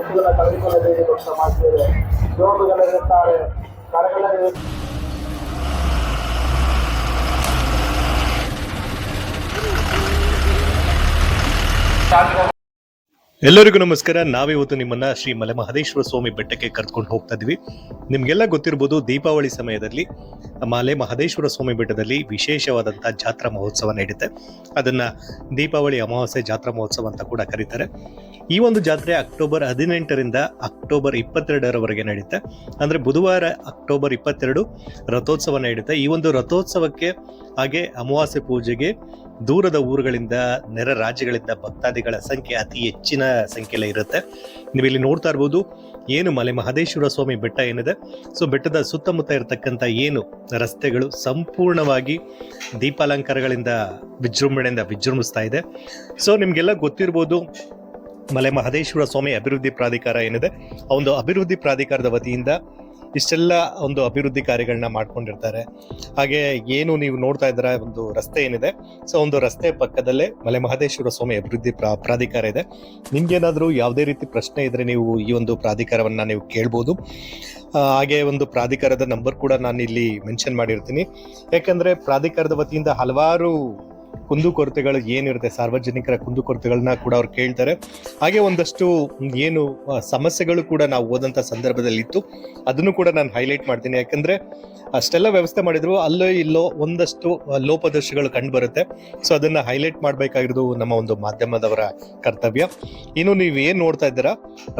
ವಸ್ತುಗಳ ಕಳೆದುಕೊಳ್ಳಬೇಡಿ ಭಕ್ತ ಮಾತೆಯರೇ ಜೋಗುಗಳಿರುತ್ತಾರೆ ಕರಗಳಲ್ಲಿ ಎಲ್ಲರಿಗೂ ನಮಸ್ಕಾರ. ನಾವಿವತ್ತು ನಿಮ್ಮನ್ನ ಶ್ರೀ ಮಲೆ ಮಹದೇಶ್ವರ ಸ್ವಾಮಿ ಬೆಟ್ಟಕ್ಕೆ ಕರ್ಕೊಂಡು ಹೋಗ್ತಾ ಇದ್ವಿ ನಿಮ್ಗೆಲ್ಲ ಗೊತ್ತಿರ್ಬೋದು ದೀಪಾವಳಿ ಸಮಯದಲ್ಲಿ, ಮಲೆ ಮಹದೇಶ್ವರ ಸ್ವಾಮಿ ಬೆಟ್ಟದಲ್ಲಿ ವಿಶೇಷವಾದಂತಹ ಜಾತ್ರಾ ಮಹೋತ್ಸವ ನಡೆಯುತ್ತೆ. ಅದನ್ನ ದೀಪಾವಳಿ ಅಮಾವಾಸ್ಯೆ ಜಾತ್ರಾ ಮಹೋತ್ಸವ ಅಂತ ಕೂಡ ಕರೀತಾರೆ. ಈ ಒಂದು ಜಾತ್ರೆ ಅಕ್ಟೋಬರ್ ಹದಿನೆಂಟರಿಂದ ಅಕ್ಟೋಬರ್ ಇಪ್ಪತ್ತೆರಡರವರೆಗೆ ನಡೆಯುತ್ತೆ. ಅಂದ್ರೆ ಬುಧವಾರ ಅಕ್ಟೋಬರ್ ಇಪ್ಪತ್ತೆರಡು ರಥೋತ್ಸವ ನಡೆಯುತ್ತೆ. ಈ ಒಂದು ರಥೋತ್ಸವಕ್ಕೆ ಹಾಗೆ ಅಮಾವಾಸ್ಯೆ ಪೂಜೆಗೆ ದೂರದ ಊರುಗಳಿಂದ ನೆರ ರಾಜ್ಯಗಳಿಂದ ಭಕ್ತಾದಿಗಳ ಸಂಖ್ಯೆ ಅತಿ ಹೆಚ್ಚಿನ ಸಂಖ್ಯೆಯಲ್ಲಿ ಇರುತ್ತೆ. ನೀವು ಇಲ್ಲಿ ನೋಡ್ತಾ ಇರ್ಬೋದು ಏನು ಮಲೆ ಮಹದೇಶ್ವರ ಸ್ವಾಮಿ ಬೆಟ್ಟ ಏನಿದೆ. ಸೊ ಬೆಟ್ಟದ ಸುತ್ತಮುತ್ತ ಇರತಕ್ಕಂಥ ಏನು ರಸ್ತೆಗಳು ಸಂಪೂರ್ಣವಾಗಿ ದೀಪಾಲಂಕಾರಗಳಿಂದ ವಿಜೃಂಭಣೆಯಿಂದ ವಿಜೃಂಭಿಸ್ತಾ ಇದೆ. ಸೊ ನಿಮಗೆಲ್ಲ ಗೊತ್ತಿರ್ಬೋದು ಮಲೆ ಮಹದೇಶ್ವರ ಸ್ವಾಮಿ ಅಭಿವೃದ್ಧಿ ಪ್ರಾಧಿಕಾರ ಏನಿದೆ. ಆ ಒಂದು ಅಭಿವೃದ್ಧಿ ಪ್ರಾಧಿಕಾರದ ವತಿಯಿಂದ ಇಷ್ಟೆಲ್ಲ ಒಂದು ಅಭಿವೃದ್ಧಿ ಕಾರ್ಯಗಳನ್ನ ಮಾಡ್ಕೊಂಡಿರ್ತಾರೆ. ಹಾಗೆ ಏನು ನೀವು ನೋಡ್ತಾ ಇದ್ರ ಒಂದು ರಸ್ತೆ ಏನಿದೆ. ಸೊ, ಒಂದು ರಸ್ತೆ ಪಕ್ಕದಲ್ಲೇ ಮಲೆ ಮಹದೇಶ್ವರ ಸ್ವಾಮಿ ಅಭಿವೃದ್ಧಿ ಪ್ರಾ, ಪ್ರಾಧಿಕಾರ ಇದೆ. ನಿಮ್ಗೇನಾದರೂ ಯಾವುದೇ ರೀತಿ ಪ್ರಶ್ನೆ ಇದ್ರೆ ನೀವು ಈ ಒಂದು ಪ್ರಾಧಿಕಾರವನ್ನ ನೀವು ಕೇಳ್ಬೋದು. ಹಾಗೆ ಒಂದು ಪ್ರಾಧಿಕಾರದ ನಂಬರ್ ಕೂಡ ನಾನು ಇಲ್ಲಿ ಮೆನ್ಷನ್ ಮಾಡಿರ್ತೀನಿ. ಯಾಕಂದ್ರೆ ಪ್ರಾಧಿಕಾರದ ವತಿಯಿಂದ ಹಲವಾರು ಕುಂದುಕೊರತೆಗಳು ಏನಿರುತ್ತೆ, ಸಾರ್ವಜನಿಕರ ಕುಂದುಕೊರತೆಗಳನ್ನ ಕೂಡ ಅವ್ರು ಕೇಳ್ತಾರೆ. ಹಾಗೆ ಒಂದಷ್ಟು ಏನು ಸಮಸ್ಯೆಗಳು ಕೂಡ ನಾವು ಓದಂತ ಸಂದರ್ಭದಲ್ಲಿ ಇತ್ತು ಅದನ್ನು ಕೂಡ ನಾನು ಹೈಲೈಟ್ ಮಾಡ್ತೀನಿ. ಯಾಕಂದ್ರೆ ಅಷ್ಟೆಲ್ಲ ವ್ಯವಸ್ಥೆ ಮಾಡಿದ್ರು, ಅಲ್ಲೋ ಇಲ್ಲೋ ಒಂದಷ್ಟು ಲೋಪದೋಷಗಳು ಕಂಡು ಬರುತ್ತೆ. ಸೊ ಅದನ್ನ ಹೈಲೈಟ್ ಮಾಡಬೇಕಾಗಿರೋದು ನಮ್ಮ ಒಂದು ಮಾಧ್ಯಮದವರ ಕರ್ತವ್ಯ. ಇನ್ನು ನೀವು ಏನ್ ನೋಡ್ತಾ ಇದ್ದೀರಾ,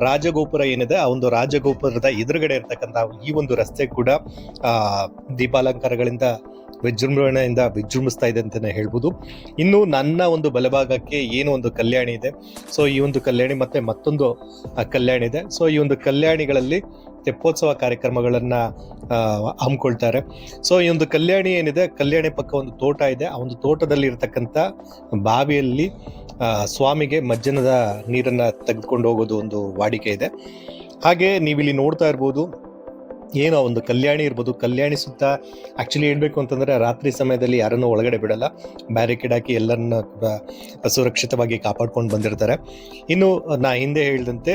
ರಾಜಗೋಪುರ ಏನಿದೆ, ಆ ಒಂದು ರಾಜಗೋಪುರದ ಎದುರುಗಡೆ ಇರತಕ್ಕಂಥ ಈ ಒಂದು ರಸ್ತೆ ಕೂಡ ದೀಪಾಲಂಕಾರಗಳಿಂದ ವಿಜೃಂಭಣೆಯಿಂದ ವಿಜೃಂಭಿಸ್ತಾ ಇದೆ ಅಂತಲೇ ಹೇಳ್ಬೋದು. ಇನ್ನು ನನ್ನ ಒಂದು ಬಲಭಾಗಕ್ಕೆ ಏನು ಒಂದು ಕಲ್ಯಾಣಿ ಇದೆ. ಸೊ ಈ ಒಂದು ಕಲ್ಯಾಣಿ ಮತ್ತೆ ಮತ್ತೊಂದು ಕಲ್ಯಾಣಿ ಇದೆ. ಸೊ ಈ ಒಂದು ಕಲ್ಯಾಣಿಗಳಲ್ಲಿ ತೆಪ್ಪೋತ್ಸವ ಕಾರ್ಯಕ್ರಮಗಳನ್ನು ಹಮ್ಮಿಕೊಳ್ತಾರೆ. ಸೊ ಈ ಒಂದು ಕಲ್ಯಾಣಿ ಏನಿದೆ? ಕಲ್ಯಾಣಿ ಪಕ್ಕ ಒಂದು ತೋಟ ಇದೆ. ಆ ಒಂದು ತೋಟದಲ್ಲಿ ಇರತಕ್ಕಂಥ ಬಾವಿಯಲ್ಲಿ ಸ್ವಾಮಿಗೆ ಮಜ್ಜನದ ನೀರನ್ನು ತೆಗೆದುಕೊಂಡು ಹೋಗೋದು ಒಂದು ವಾಡಿಕೆ ಇದೆ. ಹಾಗೆ ನೀವಿಲ್ಲಿ ನೋಡ್ತಾ ಇರ್ಬೋದು ಏನೋ ಒಂದು ಕಲ್ಯಾಣಿ ಇರ್ಬೋದು, ಕಲ್ಯಾಣಿ ಸುತ್ತ ಆ್ಯಕ್ಚುಲಿ ಹೇಳಬೇಕು ಅಂತಂದರೆ ರಾತ್ರಿ ಸಮಯದಲ್ಲಿ ಯಾರನ್ನು ಒಳಗಡೆ ಬಿಡಲ್ಲ. ಬ್ಯಾರಿಕೇಡ್ ಹಾಕಿ ಎಲ್ಲರನ್ನ ಸುರಕ್ಷಿತವಾಗಿ ಕಾಪಾಡ್ಕೊಂಡು ಬಂದಿರ್ತಾರೆ. ಇನ್ನು ನಾ ಹಿಂದೆ ಹೇಳಿದಂತೆ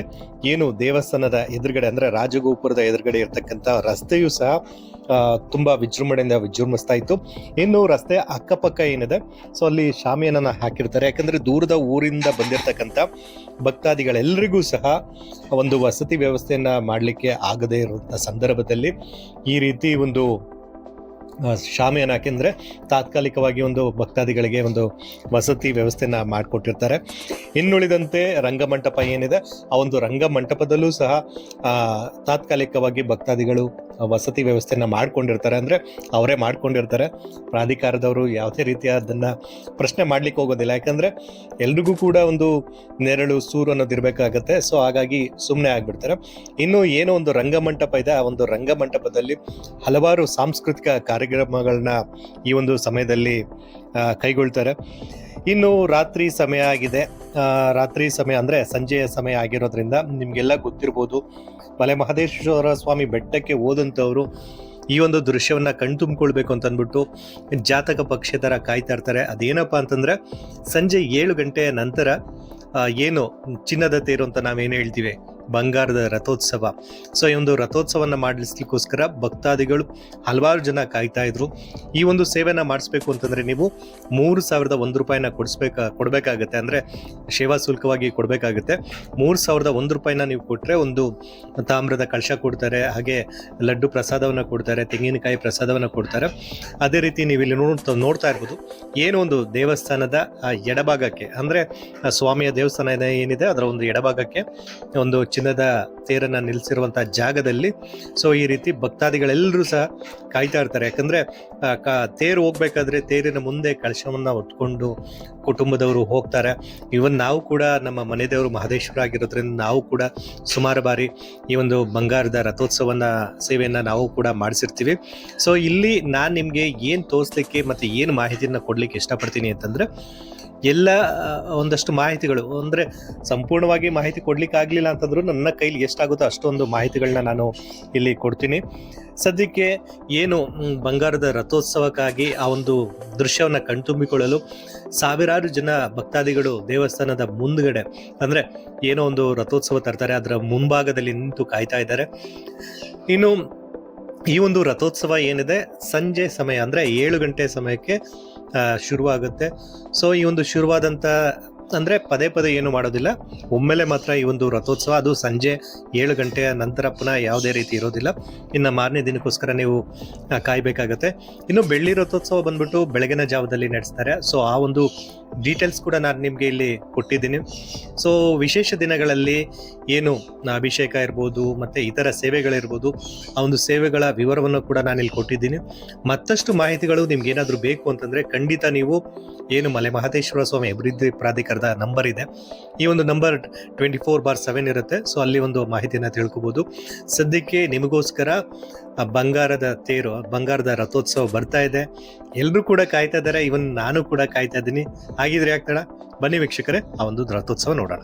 ಏನು ದೇವಸ್ಥಾನದ ಎದುರುಗಡೆ ಅಂದರೆ ರಾಜಗೋಪುರದ ಎದುರುಗಡೆ ಇರತಕ್ಕಂಥ ರಸ್ತೆಯೂ ಸಹ ತುಂಬ ವಿಜೃಂಭಣೆಯಿಂದ ವಿಜೃಂಭಿಸ್ತಾ ಇತ್ತು. ಇನ್ನು ರಸ್ತೆ ಅಕ್ಕಪಕ್ಕ ಏನಿದೆ ಸೊ ಅಲ್ಲಿ ಶಾಮಿಯಾನ ಹಾಕಿರ್ತಾರೆ. ಯಾಕಂದರೆ ದೂರದ ಊರಿಂದ ಬಂದಿರತಕ್ಕಂಥ ಭಕ್ತಾದಿಗಳೆಲ್ಲರಿಗೂ ಸಹ ಒಂದು ವಸತಿ ವ್ಯವಸ್ಥೆಯನ್ನು ಮಾಡಲಿಕ್ಕೆ ಆಗದೇ ಇರುವಂಥ ಸಂದರ್ಭದಲ್ಲಿ ಈ ರೀತಿ ಒಂದು ಶಾಮಿಯನ್ನು ಶಾಮಿಯಾನ ಹಾಕಿದ್ರೆ ತಾತ್ಕಾಲಿಕವಾಗಿ ಒಂದು ಭಕ್ತಾದಿಗಳಿಗೆ ಒಂದು ವಸತಿ ವ್ಯವಸ್ಥೆನ ಮಾಡಿಕೊಟ್ಟಿರ್ತಾರೆ. ಇನ್ನುಳಿದಂತೆ ರಂಗಮಂಟಪ ಏನಿದೆ, ಆ ಒಂದು ರಂಗಮಂಟಪದಲ್ಲೂ ಸಹ ತಾತ್ಕಾಲಿಕವಾಗಿ ಭಕ್ತಾದಿಗಳು ವಸತಿ ವ್ಯವಸ್ಥೆನ ಮಾಡ್ಕೊಂಡಿರ್ತಾರೆ ಅಂದ್ರೆ ಅವರೇ ಮಾಡ್ಕೊಂಡಿರ್ತಾರೆ. ಪ್ರಾಧಿಕಾರದವರು ಯಾವುದೇ ರೀತಿಯ ಅದನ್ನ ಪ್ರಶ್ನೆ ಮಾಡ್ಲಿಕ್ಕೆ ಹೋಗೋದಿಲ್ಲ. ಯಾಕಂದ್ರೆ ಎಲ್ರಿಗೂ ಕೂಡ ಒಂದು ನೆರಳು, ಸೂರು ಅನ್ನೋದು ಇರಬೇಕಾಗತ್ತೆ. ಸೊ ಹಾಗಾಗಿ ಸುಮ್ಮನೆ ಆಗಿಬಿಡ್ತಾರೆ. ಇನ್ನು ಏನೋ ಒಂದು ರಂಗಮಂಟಪ ಇದೆ, ಆ ಒಂದು ರಂಗಮಂಟಪದಲ್ಲಿ ಹಲವಾರು ಸಾಂಸ್ಕೃತಿಕ ಕಾರ್ಯಕ್ರಮಗಳನ್ನ ಈ ಒಂದು ಸಮಯದಲ್ಲಿ ಕೈಗೊಳ್ತಾರೆ. ಇನ್ನು ರಾತ್ರಿ ಸಮಯ ಆಗಿದೆ. ರಾತ್ರಿ ಸಮಯ ಅಂದರೆ ಸಂಜೆಯ ಸಮಯ ಆಗಿರೋದ್ರಿಂದ ನಿಮಗೆಲ್ಲ ಗೊತ್ತಿರ್ಬೋದು. ಮಲೆ ಮಹದೇಶ್ವರ ಸ್ವಾಮಿ ಬೆಟ್ಟಕ್ಕೆ ಹೋದಂಥವರು ಈ ಒಂದು ದೃಶ್ಯವನ್ನು ಕಣ್ತುಂಬಿಕೊಳ್ಬೇಕು ಅಂತ ಅಂದ್ಬಿಟ್ಟು ಜಾತಕ ಪಕ್ಷ ಥರ ಕಾಯ್ತಾ ಇರ್ತಾರೆ. ಅದೇನಪ್ಪ ಅಂತಂದರೆ ಸಂಜೆ ಏಳು ಗಂಟೆಯ ನಂತರ ಏನು ಚಿನ್ನದ ತೇರು ಅಂತ ನಾವೇನು ಹೇಳ್ತೀವಿ? ಬಂಗಾರದ ರಥೋತ್ಸವ. ಸೊ ಈ ಒಂದು ರಥೋತ್ಸವನ ಮಾಡಿಸ್ಲಿಕ್ಕೋಸ್ಕರ ಭಕ್ತಾದಿಗಳು ಹಲವಾರು ಜನ ಕಾಯ್ತಾ ಇದ್ರು. ಈ ಒಂದು ಸೇವೆನ ಮಾಡಿಸ್ಬೇಕು ಅಂತಂದ್ರೆ ನೀವು ಮೂರು ಸಾವಿರದ ಒಂದು ರೂಪಾಯಿನ ಕೊಡಿಸ್ಬೇಕ, ಕೊಡಬೇಕಾಗತ್ತೆ. ಅಂದರೆ ಸೇವಾ ಶುಲ್ಕವಾಗಿ ಕೊಡಬೇಕಾಗುತ್ತೆ. ಮೂರು ಸಾವಿರದ ಒಂದು ರೂಪಾಯಿನ ನೀವು ಕೊಟ್ಟರೆ ಒಂದು ತಾಮ್ರದ ಕಳಶ ಕೊಡ್ತಾರೆ, ಹಾಗೆ ಲಡ್ಡು ಪ್ರಸಾದವನ್ನು ಕೊಡ್ತಾರೆ, ತೆಂಗಿನಕಾಯಿ ಪ್ರಸಾದವನ್ನು ಕೊಡ್ತಾರೆ. ಅದೇ ರೀತಿ ನೀವು ಇಲ್ಲಿ ನೋಡ್ತಾ ನೋಡ್ತಾ ಇರ್ಬೋದು, ಏನೋ ಒಂದು ದೇವಸ್ಥಾನದ ಎಡಭಾಗಕ್ಕೆ, ಅಂದರೆ ಸ್ವಾಮಿಯ ದೇವಸ್ಥಾನ ಏನಿದೆ, ಅದರ ಒಂದು ಎಡಭಾಗಕ್ಕೆ ಒಂದು ಚಿನ್ನದ ತೇರನ್ನು ನಿಲ್ಲಿಸಿರುವಂಥ ಜಾಗದಲ್ಲಿ ಸೊ ಈ ರೀತಿ ಭಕ್ತಾದಿಗಳೆಲ್ಲರೂ ಸಹ ಕಾಯ್ತಾ ಇರ್ತಾರೆ. ಯಾಕಂದ್ರೆ ತೇರು ಹೋಗ್ಬೇಕಾದ್ರೆ ತೇರಿನ ಮುಂದೆ ಕಳಶವನ್ನು ಹೊತ್ಕೊಂಡು ಕುಟುಂಬದವರು ಹೋಗ್ತಾರೆ. ಇವನ್ ನಾವು ಕೂಡ ನಮ್ಮ ಮನೆ ದೇವರು ಮಹದೇಶ್ವರ ಆಗಿರೋದ್ರಿಂದ ನಾವು ಕೂಡ ಸುಮಾರು ಬಾರಿ ಈ ಒಂದು ಬಂಗಾರದ ರಥೋತ್ಸವನ ಸೇವೆಯನ್ನ ನಾವು ಕೂಡ ಮಾಡಿಸಿರ್ತೀವಿ. ಸೊ ಇಲ್ಲಿ ನಾನು ನಿಮಗೆ ಏನು ತೋರಿಸ್ಲಿಕ್ಕೆ ಮತ್ತೆ ಏನು ಮಾಹಿತಿಯನ್ನ ಕೊಡ್ಲಿಕ್ಕೆ ಇಷ್ಟಪಡ್ತೀನಿ ಅಂತಂದ್ರೆ ಎಲ್ಲ ಒಂದಷ್ಟು ಮಾಹಿತಿಗಳು. ಅಂದರೆ ಸಂಪೂರ್ಣವಾಗಿ ಮಾಹಿತಿ ಕೊಡ್ಲಿಕ್ಕೆ ಆಗಲಿಲ್ಲ ಅಂತಂದ್ರೂ ನನ್ನ ಕೈಲಿ ಎಷ್ಟಾಗುತ್ತೋ ಅಷ್ಟೊಂದು ಮಾಹಿತಿಗಳನ್ನ ನಾನು ಇಲ್ಲಿ ಕೊಡ್ತೀನಿ. ಸದ್ಯಕ್ಕೆ ಏನು ಬಂಗಾರದ ರಥೋತ್ಸವಕ್ಕಾಗಿ ಆ ಒಂದು ದೃಶ್ಯವನ್ನು ಕಣ್ತುಂಬಿಕೊಳ್ಳಲು ಸಾವಿರಾರು ಜನ ಭಕ್ತಾದಿಗಳು ದೇವಸ್ಥಾನದ ಮುಂದ್ಗಡೆ, ಅಂದರೆ ಏನೋ ಒಂದು ರಥೋತ್ಸವ ತರ್ತಾರೆ, ಅದರ ಮುಂಭಾಗದಲ್ಲಿ ನಿಂತು ಕಾಯ್ತಾ ಇದ್ದಾರೆ. ಇನ್ನು ಈ ಒಂದು ರಥೋತ್ಸವ ಏನಿದೆ, ಸಂಜೆ ಸಮಯ, ಅಂದರೆ ಏಳು ಗಂಟೆ ಸಮಯಕ್ಕೆ ಶುರುವಾಗುತ್ತೆ. ಸೊ ಈ ಒಂದು ಶುರುವಾದಂಥ ಅಂದರೆ ಪದೇ ಪದೇ ಏನು ಮಾಡೋದಿಲ್ಲ. ಒಮ್ಮೆಲೆ ಮಾತ್ರ ಈ ಒಂದು ರಥೋತ್ಸವ, ಅದು ಸಂಜೆ ಏಳು ಗಂಟೆಯ ನಂತರ ಪುನಃ ಯಾವುದೇ ರೀತಿ ಇರೋದಿಲ್ಲ. ಇನ್ನು ಮಾರನೇ ದಿನಕ್ಕೋಸ್ಕರ ನೀವು ಕಾಯಬೇಕಾಗತ್ತೆ. ಇನ್ನು ಬೆಳ್ಳಿ ರಥೋತ್ಸವ ಬಂದ್ಬಿಟ್ಟು ಬೆಳಗಿನ ಜಾವದಲ್ಲಿ ನಡೆಸ್ತಾರೆ. ಸೊ ಆ ಒಂದು ಡೀಟೇಲ್ಸ್ ಕೂಡ ನಾನು ನಿಮಗೆ ಇಲ್ಲಿ ಕೊಟ್ಟಿದ್ದೀನಿ. ಸೊ ವಿಶೇಷ ದಿನಗಳಲ್ಲಿ ಏನು ಅಭಿಷೇಕ ಇರ್ಬೋದು, ಮತ್ತು ಇತರ ಸೇವೆಗಳಿರ್ಬೋದು, ಆ ಒಂದು ಸೇವೆಗಳ ವಿವರವನ್ನು ಕೂಡ ನಾನು ಇಲ್ಲಿ ಕೊಟ್ಟಿದ್ದೀನಿ. ಮತ್ತಷ್ಟು ಮಾಹಿತಿಗಳು ನಿಮ್ಗೆ ಏನಾದರೂ ಬೇಕು ಅಂತಂದರೆ ಖಂಡಿತ ನೀವು ಏನು ಮಲೆ ಮಹದೇಶ್ವರ ಸ್ವಾಮಿ ಅಭಿವೃದ್ಧಿ ಪ್ರಾಧಿಕಾರದ ನಂಬರ್ ಇದೆ. ಈ ಒಂದು number twenty four bar seven ಇರುತ್ತೆ. ಸೊ ಅಲ್ಲಿ ಒಂದು ಮಾಹಿತಿಯನ್ನು ತಿಳ್ಕೊಬೋದು. ಸದ್ಯಕ್ಕೆ ನಿಮಗೋಸ್ಕರ ಬಂಗಾರದ ತೇರು, ಬಂಗಾರದ ರಥೋತ್ಸವ ಬರ್ತಾ ಇದೆ. ಎಲ್ಲರೂ ಕೂಡ ಕಾಯ್ತಾ ಇದ್ದಾರೆ. ಇವನ್ ನಾನು ಕೂಡ ಕಾಯ್ತಾ ಇದ್ದೀನಿ. ಹಾಗಿದ್ರೆ ಆಗ್ತಾಳ ಬನ್ನಿ ವೀಕ್ಷಕರೇ ಆ ಒಂದು ರಥೋತ್ಸವ ನೋಡೋಣ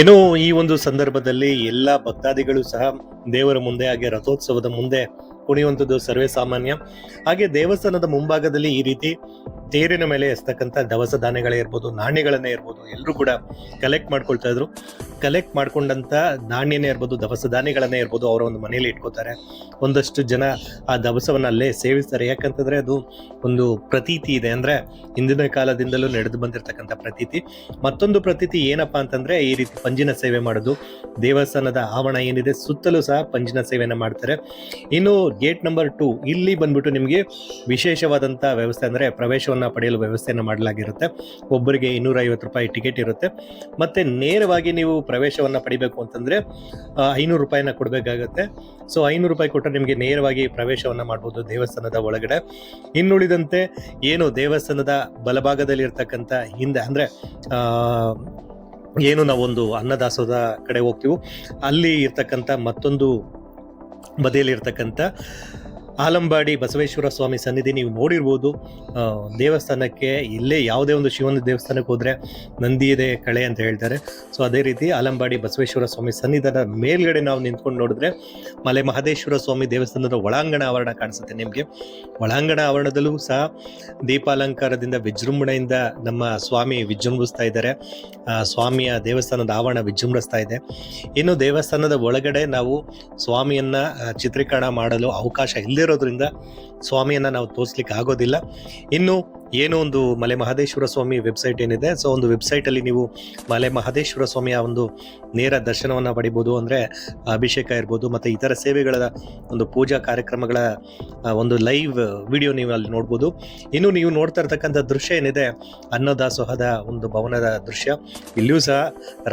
ಇನ್ನು ಈ ಒಂದು ಸಂದರ್ಭದಲ್ಲಿ ಎಲ್ಲ ಭಕ್ತಾದಿಗಳು ಸಹ ದೇವರ ಮುಂದೆ ಹಾಗೆ ರಥೋತ್ಸವದ ಮುಂದೆ ಕುಣಿಯುವಂಥದ್ದು ಸರ್ವೇ ಸಾಮಾನ್ಯ. ಹಾಗೆ ದೇವಸ್ಥಾನದ ಮುಂಭಾಗದಲ್ಲಿ ಈ ರೀತಿ ತೇರಿನ ಮೇಲೆ ಎಸ್ತಕ್ಕಂಥ ದವಸ ಧಾನ್ಯಗಳೇ ಇರ್ಬೋದು, ನಾಣ್ಯಗಳನ್ನೇ ಇರ್ಬೋದು ಎಲ್ಲರೂ ಕೂಡ ಕಲೆಕ್ಟ್ ಮಾಡ್ಕೊಳ್ತಾ ಇದ್ರು. ಕಲೆಕ್ಟ್ ಮಾಡ್ಕೊಂಡಂಥ ನಾಣ್ಯನೇ ಇರ್ಬೋದು, ದವಸ ಧಾನ್ಯಗಳನ್ನೇ ಇರ್ಬೋದು ಅವರ ಒಂದು ಮನೆಯಲ್ಲಿ ಇಟ್ಕೋತಾರೆ. ಒಂದಷ್ಟು ಜನ ಆ ದವಸವನ್ನು ಅಲ್ಲೇ ಸೇವಿಸ್ತಾರೆ. ಯಾಕಂತಂದರೆ ಅದು ಒಂದು ಪ್ರತೀತಿ ಇದೆ. ಅಂದರೆ ಹಿಂದಿನ ಕಾಲದಿಂದಲೂ ನಡೆದು ಬಂದಿರತಕ್ಕಂಥ ಪ್ರತೀತಿ. ಮತ್ತೊಂದು ಪ್ರತೀತಿ ಏನಪ್ಪ ಅಂತಂದರೆ ಈ ರೀತಿ ಪಂಜಿನ ಸೇವೆ ಮಾಡೋದು. ದೇವಸ್ಥಾನದ ಆವರಣ ಏನಿದೆ ಸುತ್ತಲೂ ಸಹ ಪಂಜಿನ ಸೇವೆಯನ್ನು ಮಾಡ್ತಾರೆ. ಇನ್ನು ಗೇಟ್ ನಂಬರ್ ಟು ಇಲ್ಲಿ ಬಂದ್ಬಿಟ್ಟು ನಿಮಗೆ ವಿಶೇಷವಾದಂಥ ವ್ಯವಸ್ಥೆ ಅಂದರೆ ಪ್ರವೇಶವನ್ನು ಪಡೆಯಲು ವ್ಯವಸ್ಥೆಯನ್ನು ಮಾಡಲಾಗಿರುತ್ತೆ. ಒಬ್ಬರಿಗೆ ಇನ್ನೂರೈವತ್ತು ರೂಪಾಯಿ ಟಿಕೆಟ್ ಇರುತ್ತೆ. ಮತ್ತು ನೇರವಾಗಿ ನೀವು ಪ್ರವೇಶವನ್ನು ಪಡಿಬೇಕು ಅಂತಂದರೆ ಐನೂರು ರೂಪಾಯಿನ ಕೊಡಬೇಕಾಗತ್ತೆ. ಸೊ ಐನೂರು ರೂಪಾಯಿ ಕೊಟ್ಟರೆ ನಿಮಗೆ ನೇರವಾಗಿ ಪ್ರವೇಶವನ್ನು ಮಾಡ್ಬೋದು ದೇವಸ್ಥಾನದ ಒಳಗಡೆ. ಇನ್ನುಳಿದಂತೆ ಏನು ದೇವಸ್ಥಾನದ ಬಲಭಾಗದಲ್ಲಿ ಇರ್ತಕ್ಕಂಥ ಹಿಂದೆ ಅಂದರೆ ಏನು ನಾವೊಂದು ಅನ್ನದಾಸೋದ ಕಡೆ ಹೋಗ್ತೀವೋ, ಅಲ್ಲಿ ಇರ್ತಕ್ಕಂಥ ಮತ್ತೊಂದು ಬದಿಯಲ್ಲಿ ಇರ್ತಕ್ಕಂಥ ಆಲಂಬಾಡಿ ಬಸವೇಶ್ವರ ಸ್ವಾಮಿ ಸನ್ನಿಧಿ ನೀವು ನೋಡಿರ್ಬೋದು. ದೇವಸ್ಥಾನಕ್ಕೆ ಇಲ್ಲೇ ಯಾವುದೇ ಒಂದು ಶಿವನ ದೇವಸ್ಥಾನಕ್ಕೆ ಹೋದರೆ ನಂದಿ ಇದೆ, ಕಳೆ ಅಂತ ಹೇಳ್ತಾರೆ. ಸೊ ಅದೇ ರೀತಿ ಆಲಂಬಾಡಿ ಬಸವೇಶ್ವರ ಸ್ವಾಮಿ ಸನ್ನಿಧಾನ ಮೇಲ್ಗಡೆ ನಾವು ನಿಂತ್ಕೊಂಡು ನೋಡಿದ್ರೆ ಮಲೆ ಮಹದೇಶ್ವರ ಸ್ವಾಮಿ ದೇವಸ್ಥಾನದ ಒಳಾಂಗಣ ಆವರಣ ಕಾಣಿಸುತ್ತೆ ನಿಮಗೆ. ಒಳಾಂಗಣ ಆವರಣದಲ್ಲೂ ಸಹ ದೀಪಾಲಂಕಾರದಿಂದ ವಿಜೃಂಭಣೆಯಿಂದ ನಮ್ಮ ಸ್ವಾಮಿ ವಿಜೃಂಭಿಸ್ತಾ ಇದ್ದಾರೆ. ಸ್ವಾಮಿಯ ದೇವಸ್ಥಾನದ ಆವರಣ ವಿಜೃಂಭಿಸ್ತಾ ಇದೆ. ಇನ್ನು ದೇವಸ್ಥಾನದ ಒಳಗಡೆ ನಾವು ಸ್ವಾಮಿಯನ್ನ ಚಿತ್ರೀಕರಣ ಮಾಡಲು ಅವಕಾಶ ಇಲ್ಲದಿರೋದ್ರಿಂದ ಸ್ವಾಮಿಯನ್ನ ನಾವು ತೋರಿಸ್ಲಿಕ್ಕೆ ಆಗೋದಿಲ್ಲ. ಇನ್ನು ಏನೋ ಒಂದು ಮಲೆ ಮಹದೇಶ್ವರ ಸ್ವಾಮಿ ವೆಬ್ಸೈಟ್ ಏನಿದೆ ಸೊ ಒಂದು ವೆಬ್ಸೈಟ್ ಅಲ್ಲಿ ನೀವು ಮಲೆ ಮಹದೇಶ್ವರ ಸ್ವಾಮಿಯ ಒಂದು ನೇರ ದರ್ಶನವನ್ನ ಪಡಿಬೋದು, ಅಂದ್ರೆ ಅಭಿಷೇಕ ಇರ್ಬೋದು, ಮತ್ತೆ ಇತರ ಸೇವೆಗಳ ಒಂದು ಪೂಜಾ ಕಾರ್ಯಕ್ರಮಗಳ ಒಂದು ಲೈವ್ ವಿಡಿಯೋ ನೀವು ಅಲ್ಲಿ ನೋಡ್ಬೋದು. ಇನ್ನು ನೀವು ನೋಡ್ತಾ ಇರ್ತಕ್ಕಂಥ ದೃಶ್ಯ ಏನಿದೆ, ಅನ್ನದಾಸೋಹದ ಒಂದು ಭವನದ ದೃಶ್ಯ. ಇಲ್ಲಿಯೂ ಸಹ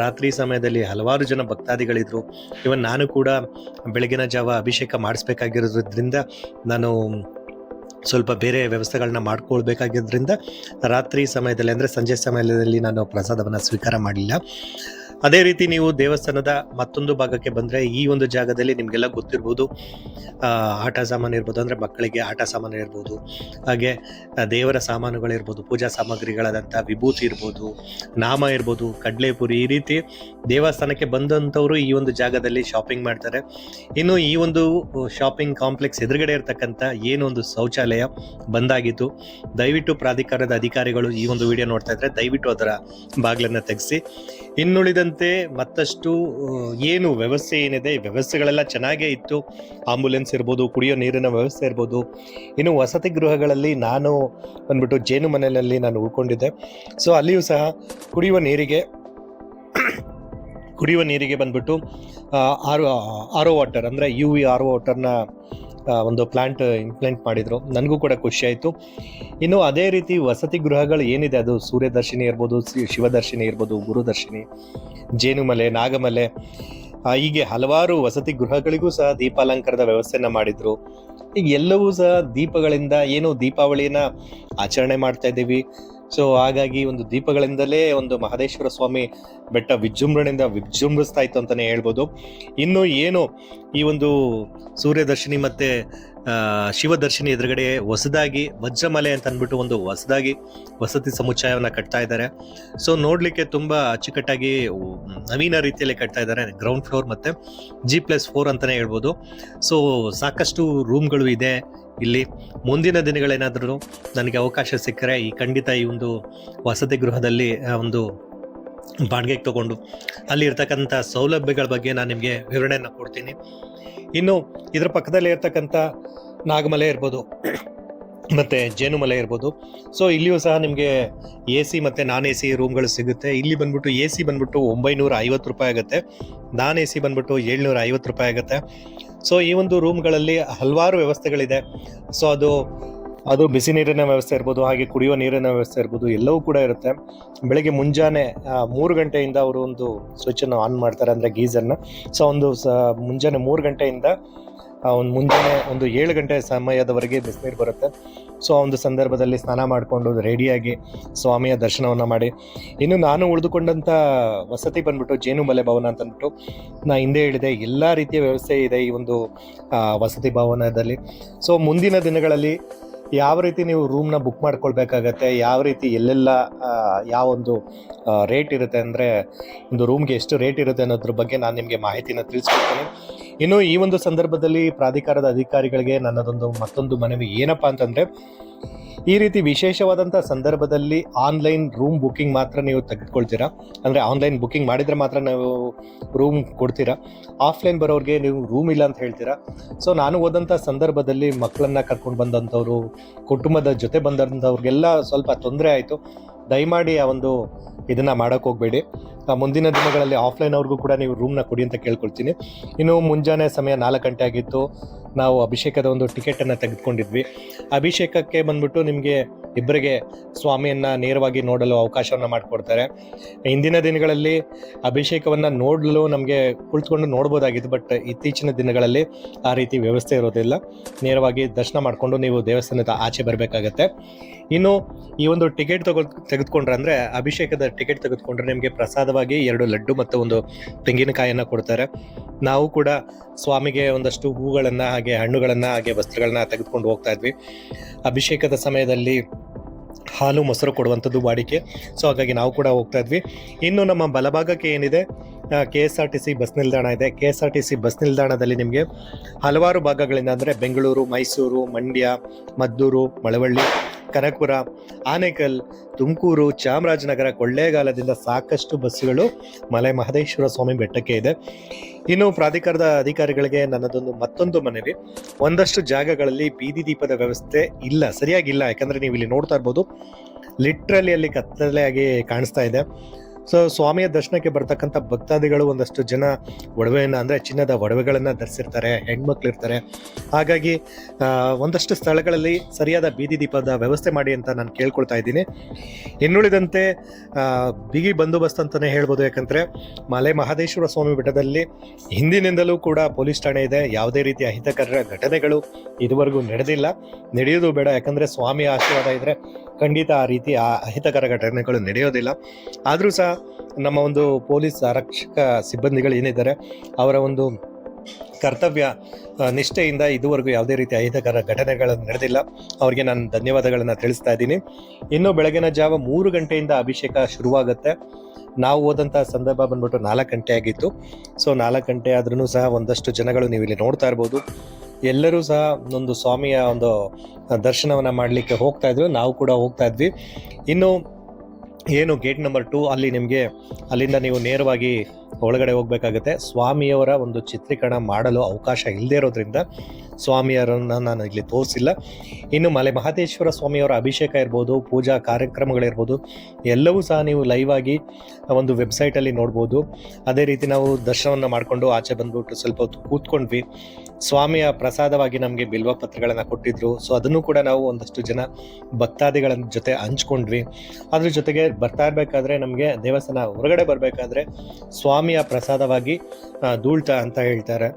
ರಾತ್ರಿ ಸಮಯದಲ್ಲಿ ಹಲವಾರು ಜನ ಭಕ್ತಾದಿಗಳಿದ್ರು. ಇವನ್ ನಾನು ಕೂಡ ಬೆಳಗಿನ ಜಾವ ಅಭಿಷೇಕ ಮಾಡಿಸ್ಬೇಕಾಗಿರೋದ್ರಿಂದ ನಾನು ಸ್ವಲ್ಪ ಬೇರೆ ವ್ಯವಸ್ಥೆಗಳನ್ನ ಮಾಡ್ಕೊಳ್ಬೇಕಾಗಿದ್ದರಿಂದ ರಾತ್ರಿ ಸಮಯದಲ್ಲಿ ಅಂದರೆ ಸಂಜೆ ಸಮಯದಲ್ಲಿ ನಾನು ಪ್ರಸಾದವನ್ನು ಸ್ವೀಕಾರ ಮಾಡಲಿಲ್ಲ ಅದೇ ರೀತಿ ನೀವು ದೇವಸ್ಥಾನದ ಮತ್ತೊಂದು ಭಾಗಕ್ಕೆ ಬಂದರೆ ಈ ಒಂದು ಜಾಗದಲ್ಲಿ ನಿಮಗೆಲ್ಲ ಗೊತ್ತಿರ್ಬೋದು. ಆಟ ಸಾಮಾನು ಇರ್ಬೋದು, ಅಂದರೆ ಮಕ್ಕಳಿಗೆ ಆಟ ಸಾಮಾನು ಇರ್ಬೋದು, ಹಾಗೆ ದೇವರ ಸಾಮಾನುಗಳಿರ್ಬೋದು ಪೂಜಾ ಸಾಮಗ್ರಿಗಳಾದಂಥ ವಿಭೂತಿ ಇರ್ಬೋದು, ನಾಮ ಇರ್ಬೋದು, ಕಡಲೆಪುರಿ ಈ ರೀತಿ ದೇವಸ್ಥಾನಕ್ಕೆ ಬಂದಂಥವರು ಈ ಒಂದು ಜಾಗದಲ್ಲಿ ಶಾಪಿಂಗ್ ಮಾಡ್ತಾರೆ. ಇನ್ನು ಈ ಒಂದು ಶಾಪಿಂಗ್ ಕಾಂಪ್ಲೆಕ್ಸ್ ಎದುರುಗಡೆ ಇರತಕ್ಕಂಥ ಏನು ಒಂದು ಶೌಚಾಲಯ ಬಂದಾಗಿತ್ತು, ದಯವಿಟ್ಟು ಪ್ರಾಧಿಕಾರದ ಅಧಿಕಾರಿಗಳು ಈ ಒಂದು ವಿಡಿಯೋ ನೋಡ್ತಾ ಇದ್ರೆ ದಯವಿಟ್ಟು ಅದರ ಬಾಗಿಲನ್ನು ತೆಗೆಸಿ. ಇನ್ನುಳಿದಂತೆ ಮತ್ತಷ್ಟು ಏನು ವ್ಯವಸ್ಥೆ ಏನಿದೆ, ಈ ವ್ಯವಸ್ಥೆಗಳೆಲ್ಲ ಚೆನ್ನಾಗೇ ಇತ್ತು. ಆಂಬುಲೆನ್ಸ್ ಇರ್ಬೋದು, ಕುಡಿಯೋ ನೀರಿನ ವ್ಯವಸ್ಥೆ ಇರ್ಬೋದು. ಇನ್ನು ವಸತಿ ಗೃಹಗಳಲ್ಲಿ ನಾನು ಬಂದ್ಬಿಟ್ಟು ಜೇನು ಮನೆಯಲ್ಲಿ ನಾನು ಉಳ್ಕೊಂಡಿದ್ದೆ. ಸೊ ಅಲ್ಲಿಯೂ ಸಹ ಕುಡಿಯುವ ನೀರಿಗೆ ಕುಡಿಯುವ ನೀರಿಗೆ ಬಂದ್ಬಿಟ್ಟು ಆರ್ ಆರ್ ಒ ವಾಟರ್ ಅಂದರೆ ಯು ವಿ ಆರ್ ಒ ವಾಟರ್ನ ಒಂದು ಪ್ಲಾಂಟ್ ಇಂಪ್ಲೆಂಟ್ ಮಾಡಿದರು. ನನಗೂ ಕೂಡ ಖುಷಿ ಆಯಿತು. ಇನ್ನು ಅದೇ ರೀತಿ ವಸತಿ ಗೃಹಗಳು ಏನಿದೆ? ಅದು ಸೂರ್ಯದರ್ಶಿನಿ ಇರ್ಬೋದು ಶಿವದರ್ಶಿನಿ ಇರ್ಬೋದು, ಗುರುದರ್ಶಿನಿ, ಜೇನುಮಲೆ, ನಾಗಮಲೆ ಹೀಗೆ ಹಲವಾರು ವಸತಿ ಗೃಹಗಳಿಗೂ ಸಹ ದೀಪಾಲಂಕಾರದ ವ್ಯವಸ್ಥೆಯನ್ನು ಮಾಡಿದ್ರು. ಈಗ ಎಲ್ಲವೂ ಸಹ ದೀಪಗಳಿಂದ, ಏನು ದೀಪಾವಳಿಯನ್ನ ಆಚರಣೆ ಮಾಡ್ತಾ ಇದ್ದೀವಿ. ಸೊ ಹಾಗಾಗಿ ಒಂದು ದೀಪಗಳಿಂದಲೇ ಒಂದು ಮಹದೇಶ್ವರ ಸ್ವಾಮಿ ಬೆಟ್ಟ ವಿಜೃಂಭಣೆಯಿಂದ ವಿಜೃಂಭಿಸ್ತಾ ಇತ್ತು ಅಂತಾನೆ ಹೇಳ್ಬೋದು. ಇನ್ನು ಏನು ಈ ಒಂದು ಸೂರ್ಯದರ್ಶಿನಿ ಮತ್ತೆ ಶಿವದರ್ಶಿನಿ ಎದುರುಗಡೆ ಹೊಸದಾಗಿ ವಜ್ರಮಲೆ ಅಂತ ಅಂದ್ಬಿಟ್ಟು ಒಂದು ಹೊಸದಾಗಿ ವಸತಿ ಸಮುಚ್ಚಯವನ್ನ ಕಟ್ತಾ ಇದ್ದಾರೆ. ಸೊ ನೋಡಲಿಕ್ಕೆ ತುಂಬಾ ಅಚ್ಚುಕಟ್ಟಾಗಿ ನವೀನ ರೀತಿಯಲ್ಲಿ ಕಟ್ತಾ ಇದ್ದಾರೆ. ಗ್ರೌಂಡ್ ಫ್ಲೋರ್ ಮತ್ತೆ ಜಿ ಪ್ಲಸ್ ಫೋರ್ ಅಂತಾನೆ ಹೇಳ್ಬೋದು. ಸೊ ಸಾಕಷ್ಟು ರೂಮ್ಗಳು ಇದೆ. ಇಲ್ಲಿ ಮುಂದಿನ ದಿನಗಳೇನಾದರೂ ನನಗೆ ಅವಕಾಶ ಸಿಕ್ಕರೆ ಈ ಖಂಡಿತ ಈ ಒಂದು ವಸತಿ ಗೃಹದಲ್ಲಿ ಒಂದು ಬಾಡಿಗೆಗೆ ತಗೊಂಡು ಅಲ್ಲಿ ಇರ್ತಕ್ಕಂಥ ಸೌಲಭ್ಯಗಳ ಬಗ್ಗೆ ನಾನು ನಿಮಗೆ ವಿವರಣೆಯನ್ನು ಕೊಡ್ತೀನಿ. ಇನ್ನು ಇದರ ಪಕ್ಕದಲ್ಲಿ ಇರ್ತಕ್ಕಂಥ ನಾಗಮಲೆ ಇರ್ಬೋದು ಮತ್ತು ಜೇನುಮಲೆ ಇರ್ಬೋದು. ಸೊ ಇಲ್ಲಿಯೂ ಸಹ ನಿಮಗೆ ಎ ಸಿ ಮತ್ತು ನಾನ್ ಎ ಸಿ ರೂಮ್ಗಳು ಸಿಗುತ್ತೆ. ಇಲ್ಲಿ ಬಂದ್ಬಿಟ್ಟು ಎ ಸಿ ಬಂದ್ಬಿಟ್ಟು ಒಂಬೈನೂರ ಐವತ್ತು ರೂಪಾಯಿ ಆಗುತ್ತೆ. ನಾನ್ ಎ ಸಿ ಬಂದ್ಬಿಟ್ಟು ಏಳ್ನೂರ ಐವತ್ತು ರೂಪಾಯಿ ಆಗುತ್ತೆ. ಸೊ ಈ ಒಂದು ರೂಮ್ಗಳಲ್ಲಿ ಹಲವಾರು ವ್ಯವಸ್ಥೆಗಳಿದೆ. ಸೊ ಅದು ಅದು ಬಿಸಿ ನೀರಿನ ವ್ಯವಸ್ಥೆ ಇರ್ಬೋದು, ಹಾಗೆ ಕುಡಿಯುವ ನೀರಿನ ವ್ಯವಸ್ಥೆ ಇರ್ಬೋದು, ಎಲ್ಲವೂ ಕೂಡ ಇರುತ್ತೆ. ಬೆಳಗ್ಗೆ ಮುಂಜಾನೆ ಮೂರು ಗಂಟೆಯಿಂದ ಅವರು ಒಂದು ಸ್ವಿಚ್ಚನ್ನು ಆನ್ ಮಾಡ್ತಾರೆ, ಅಂದರೆ ಗೀಸರ್ನ ಸೊ ಒಂದು ಸ, ಮುಂಜಾನೆ ಮೂರು ಗಂಟೆಯಿಂದ ಒಂದು ಮುಂಜಾನೆ ಒಂದು ಏಳು ಗಂಟೆ ಸಮಯದವರೆಗೆ ಬಿಸಿನೀರು ಬರುತ್ತೆ. ಸೊ ಆ ಒಂದು ಸಂದರ್ಭದಲ್ಲಿ ಸ್ನಾನ ಮಾಡಿಕೊಂಡು ರೆಡಿಯಾಗಿ ಸ್ವಾಮಿಯ ದರ್ಶನವನ್ನು ಮಾಡಿ. ಇನ್ನು ನಾನು ಉಳಿದುಕೊಂಡಂಥ ವಸತಿ ಬಂದ್ಬಿಟ್ಟು ಜೇನುಮಲೆ ಭವನ ಅಂತ ಅಂದ್ಬಿಟ್ಟು ನಾ ಹಿಂದೆ ಹೇಳಿದೆ, ಎಲ್ಲ ರೀತಿಯ ವ್ಯವಸ್ಥೆ ಇದೆ ಈ ಒಂದು ವಸತಿ ಭವನದಲ್ಲಿ. ಸೊ ಮುಂದಿನ ದಿನಗಳಲ್ಲಿ ಯಾವ ರೀತಿ ನೀವು ರೂಮ್ನ ಬುಕ್ ಮಾಡ್ಕೊಳ್ಬೇಕಾಗತ್ತೆ? ಯಾವ ರೀತಿ ಎಲ್ಲೆಲ್ಲ ಯಾವೊಂದು ರೇಟ್ ಇರುತ್ತೆ ಅಂದರೆ, ಒಂದು ರೂಮ್ಗೆ ಎಷ್ಟು ರೇಟ್ ಇರುತ್ತೆ ಅನ್ನೋದ್ರ ಬಗ್ಗೆ ನಾನು ನಿಮಗೆ ಮಾಹಿತಿನ ತಿಳಿಸ್ಕೊಡ್ತೀನಿ. ಇನ್ನು ಈ ಒಂದು ಸಂದರ್ಭದಲ್ಲಿ ಪ್ರಾಧಿಕಾರದ ಅಧಿಕಾರಿಗಳಿಗೆ ನನ್ನದೊಂದು ಮತ್ತೊಂದು ಮನವಿ ಏನಪ್ಪ ಅಂತಂದರೆ ಈ ರೀತಿ ವಿಶೇಷವಾದಂಥ ಸಂದರ್ಭದಲ್ಲಿ ಆನ್ಲೈನ್ ರೂಮ್ ಬುಕ್ಕಿಂಗ್ ಮಾತ್ರ ನೀವು ತೆಗೆದುಕೊಳ್ತೀರಾ? ಅಂದರೆ ಆನ್ಲೈನ್ ಬುಕ್ಕಿಂಗ್ ಮಾಡಿದರೆ ಮಾತ್ರ ನೀವು ರೂಮ್ ಕೊಡ್ತೀರಾ? ಆಫ್ಲೈನ್ ಬರೋರಿಗೆ ನೀವು ರೂಮ್ ಇಲ್ಲ ಅಂತ ಹೇಳ್ತೀರಾ? ಸೊ ನಾನು ಹೋದಂಥ ಸಂದರ್ಭದಲ್ಲಿ ಮಕ್ಕಳನ್ನ ಕರ್ಕೊಂಡು ಬಂದಂಥವ್ರು ಕುಟುಂಬದ ಜೊತೆ ಬಂದಂಥವ್ರಿಗೆಲ್ಲ ಸ್ವಲ್ಪ ತೊಂದರೆ ಆಯಿತು. ದಯಮಾಡಿ ಆ ಒಂದು ಇದನ್ನು ಮಾಡೋಕ್ಕೆ ಹೋಗಬೇಡಿ. ಮುಂದಿನ ದಿನಗಳಲ್ಲಿ ಆಫ್ಲೈನ್ ಅವ್ರಿಗೂ ಕೂಡ ನೀವು ರೂಮ್ನ ಕೊಡಿ ಅಂತ ಕೇಳ್ಕೊಳ್ತೀನಿ. ಇನ್ನು ಮುಂಜಾನೆ ಸಮಯ ನಾಲ್ಕು ಗಂಟೆ ಆಗಿತ್ತು. ನಾವು ಅಭಿಷೇಕದ ಒಂದು ಟಿಕೆಟನ್ನು ತೆಗೆದುಕೊಂಡಿದ್ವಿ. ಅಭಿಷೇಕಕ್ಕೆ ಬಂದ್ಬಿಟ್ಟು ನಿಮಗೆ ಇಬ್ಬರಿಗೆ ಸ್ವಾಮಿಯನ್ನ ನೇರವಾಗಿ ನೋಡಲು ಅವಕಾಶವನ್ನು ಮಾಡಿಕೊಡ್ತಾರೆ. ಇಂದಿನ ದಿನಗಳಲ್ಲಿ ಅಭಿಷೇಕವನ್ನು ನೋಡಲು ನಮಗೆ ಕುಳಿತುಕೊಂಡು ನೋಡ್ಬೋದಾಗಿತ್ತು, ಬಟ್ ಇತ್ತೀಚಿನ ದಿನಗಳಲ್ಲಿ ಆ ರೀತಿ ವ್ಯವಸ್ಥೆ ಇರೋದಿಲ್ಲ. ನೇರವಾಗಿ ದರ್ಶನ ಮಾಡಿಕೊಂಡು ನೀವು ದೇವಸ್ಥಾನದ ಆಚೆ ಬರಬೇಕಾಗತ್ತೆ. ಇನ್ನು ಈ ಒಂದು ಟಿಕೆಟ್ ತಗೊ ತೆಗೆದುಕೊಂಡ್ರೆ ಅಂದರೆ ಅಭಿಷೇಕದ ಟಿಕೆಟ್ ತೆಗೆದುಕೊಂಡ್ರೆ ನಿಮಗೆ ಪ್ರಸಾದವಾಗಿ ಎರಡು ಲಡ್ಡು ಮತ್ತು ಒಂದು ತೆಂಗಿನಕಾಯಿಯನ್ನು ಕೊಡ್ತಾರೆ. ನಾವು ಕೂಡ ಸ್ವಾಮಿಗೆ ಒಂದಷ್ಟು ಹೂಗಳನ್ನು ಹಾಗೆ ಹಣ್ಣುಗಳನ್ನು ಹಾಗೆ ವಸ್ತ್ರಗಳನ್ನ ತೆಗೆದುಕೊಂಡು ಹೋಗ್ತಾ ಇದ್ವಿ. ಅಭಿಷೇಕದ ಸಮಯದಲ್ಲಿ ಹಾಲು ಮೊಸರು ಕೊಡುವಂಥದ್ದು ವಾಡಿಕೆ. ಸೊ ಹಾಗಾಗಿ ನಾವು ಕೂಡ ಹೋಗ್ತಾ ಇದ್ವಿ. ಇನ್ನು ನಮ್ಮ ಬಲಭಾಗಕ್ಕೆ ಏನಿದೆ? K S R T C bus ನಿಲ್ದಾಣ ಇದೆ. K S R T C bus ನಿಲ್ದಾಣದಲ್ಲಿ ನಿಮಗೆ ಹಲವಾರು ಭಾಗಗಳಿಂದ ಅಂದರೆ ಬೆಂಗಳೂರು, ಮೈಸೂರು, ಮಂಡ್ಯ, ಮದ್ದೂರು, ಮಳವಳ್ಳಿ, ಕನಕಪುರ, ಆನೇಕಲ್, ತುಮಕೂರು, ಚಾಮರಾಜನಗರ, ಕೊಳ್ಳೇಗಾಲದಿಂದ ಸಾಕಷ್ಟು ಬಸ್ಸುಗಳು ಮಲೆ ಮಹದೇಶ್ವರ ಸ್ವಾಮಿ ಬೆಟ್ಟಕ್ಕೆ ಇದೆ. ಇನ್ನು ಪ್ರಾಧಿಕಾರದ ಅಧಿಕಾರಿಗಳಿಗೆ ನನ್ನದೊಂದು ಮತ್ತೊಂದು ಮನವಿ. ಒಂದಷ್ಟು ಜಾಗಗಳಲ್ಲಿ ಬೀದಿ ದೀಪದ ವ್ಯವಸ್ಥೆ ಇಲ್ಲ, ಸರಿಯಾಗಿಲ್ಲ. ಯಾಕಂದರೆ ನೀವು ಇಲ್ಲಿ ನೋಡ್ತಾ ಇರ್ಬೋದು, ಲಿಟ್ರಲಿ ಅಲ್ಲಿ ಕತ್ತಲೆಯಾಗಿ ಕಾಣಿಸ್ತಾ ಇದೆ. ಸೊ ಸ್ವಾಮಿಯ ದರ್ಶನಕ್ಕೆ ಬರ್ತಕ್ಕಂಥ ಭಕ್ತಾದಿಗಳು ಒಂದಷ್ಟು ಜನ ಒಡವೆಯನ್ನು, ಅಂದರೆ ಚಿನ್ನದ ಒಡವೆಗಳನ್ನು ಧರಿಸಿರ್ತಾರೆ, ಹೆಣ್ಮಕ್ಳು ಇರ್ತಾರೆ. ಹಾಗಾಗಿ ಒಂದಷ್ಟು ಸ್ಥಳಗಳಲ್ಲಿ ಸರಿಯಾದ ಬೀದಿ ದೀಪದ ವ್ಯವಸ್ಥೆ ಮಾಡಿ ಅಂತ ನಾನು ಕೇಳ್ಕೊಳ್ತಾ ಇದ್ದೀನಿ. ಇನ್ನುಳಿದಂತೆ ಬಿಗಿ ಬಂದೋಬಸ್ತ್ ಅಂತಲೇ ಹೇಳ್ಬೋದು. ಯಾಕಂದರೆ, ಮಲೆ ಮಹದೇಶ್ವರ ಸ್ವಾಮಿ ಬೆಟ್ಟದಲ್ಲಿ ಹಿಂದಿನಿಂದಲೂ ಕೂಡ ಪೊಲೀಸ್ ಠಾಣೆ ಇದೆ. ಯಾವುದೇ ರೀತಿಯ ಅಹಿತಕರ ಘಟನೆಗಳು ಇದುವರೆಗೂ ನಡೆದಿಲ್ಲ. ನಡೆಯೋದು ಬೇಡ. ಯಾಕಂದರೆ, ಸ್ವಾಮಿಯ ಆಶೀರ್ವಾದ ಇದ್ದರೆ ಖಂಡಿತ ಆ ರೀತಿ ಆ ಅಹಿತಕರ ಘಟನೆಗಳು ನಡೆಯೋದಿಲ್ಲ. ಆದರೂ ಸಹ ನಮ್ಮ ಒಂದು ಪೊಲೀಸ್ ಆರಕ್ಷಕ ಸಿಬ್ಬಂದಿಗಳು ಏನಿದ್ದಾರೆ, ಅವರ ಒಂದು ಕರ್ತವ್ಯ ನಿಷ್ಠೆಯಿಂದ ಇದುವರೆಗೂ ಯಾವುದೇ ರೀತಿ ಅಹಿತಕರ ಘಟನೆಗಳು ನಡೆದಿಲ್ಲ. ಅವರಿಗೆ ನಾನು ಧನ್ಯವಾದಗಳನ್ನು ತಿಳಿಸ್ತಾ ಇದ್ದೀನಿ. ಇನ್ನು ಬೆಳಗಿನ ಜಾವ ಮೂರು ಗಂಟೆಯಿಂದ ಅಭಿಷೇಕ ಶುರುವಾಗುತ್ತೆ. ನಾವು ಹೋದಂಥ ಸಂದರ್ಭ ಬಂದ್ಬಿಟ್ಟು ನಾಲ್ಕು ಗಂಟೆ ಆಗಿತ್ತು. ಸೊ ನಾಲ್ಕು ಗಂಟೆ ಆದ್ರೂ ಸಹ ಒಂದಷ್ಟು ಜನಗಳು ನೀವು ಇಲ್ಲಿ ನೋಡ್ತಾ ಇರ್ಬೋದು. ಎಲ್ಲರೂ ಸಹ ಒಂದು ಸ್ವಾಮಿಯ ಒಂದು ದರ್ಶನವನ್ನು ಮಾಡಲಿಕ್ಕೆ ಹೋಗ್ತಾ ಇದ್ವಿ ನಾವು ಕೂಡ ಹೋಗ್ತಾ ಇದ್ವಿ. ಇನ್ನು ಏನು ಗೇಟ್ ನಂಬರ್ ಟೂ ಅಲ್ಲಿ ನಿಮಗೆ ಅಲ್ಲಿಂದ ನೀವು ನೇರವಾಗಿ ಒಳಗಡೆ ಹೋಗಬೇಕಾಗುತ್ತೆ. ಸ್ವಾಮಿಯವರ ಒಂದು ಚಿತ್ರೀಕರಣ ಮಾಡಲು ಅವಕಾಶ ಇಲ್ಲದೇ ಇರೋದ್ರಿಂದ ಸ್ವಾಮಿಯರನ್ನು ನಾನು ಇಲ್ಲಿ ತೋರಿಸಿಲ್ಲ. ಇನ್ನು ಮಲೆ ಮಹದೇಶ್ವರ ಸ್ವಾಮಿಯವರ ಅಭಿಷೇಕ ಇರ್ಬೋದು, ಪೂಜಾ ಕಾರ್ಯಕ್ರಮಗಳಿರ್ಬೋದು, ಎಲ್ಲವೂ ಸಹ ನೀವು ಲೈವ್ ಆಗಿ ಒಂದು ವೆಬ್ಸೈಟಲ್ಲಿ ನೋಡ್ಬೋದು. ಅದೇ ರೀತಿ ನಾವು ದರ್ಶನವನ್ನು ಮಾಡಿಕೊಂಡು ಆಚೆ ಬಂದ್ಬಿಟ್ಟು ಸ್ವಲ್ಪ ಹೊತ್ತು ಕೂತ್ಕೊಂಡ್ವಿ. ಸ್ವಾಮಿಯ ಪ್ರಸಾದವಾಗಿ ನಮಗೆ ಬಿಲ್ವ ಪತ್ರಗಳನ್ನು ಕೊಟ್ಟಿದ್ರು. ಸೊ ಅದನ್ನು ಕೂಡ ನಾವು ಒಂದಷ್ಟು ಜನ ಭಕ್ತಾದಿಗಳ ಜೊತೆ ಹಂಚ್ಕೊಂಡ್ವಿ. ಅದ್ರ ಜೊತೆಗೆ ಬರ್ತಾ ಇರಬೇಕಾದ್ರೆ ನಮಗೆ ದೇವಸ್ಥಾನ ಹೊರಗಡೆ ಬರಬೇಕಾದ್ರೆ ಸ್ವಾಮಿಯ ಪ್ರಸಾದವಾಗಿ ಧೂಳ್ತ ಅಂತ ಹೇಳ್ತಾರೆ.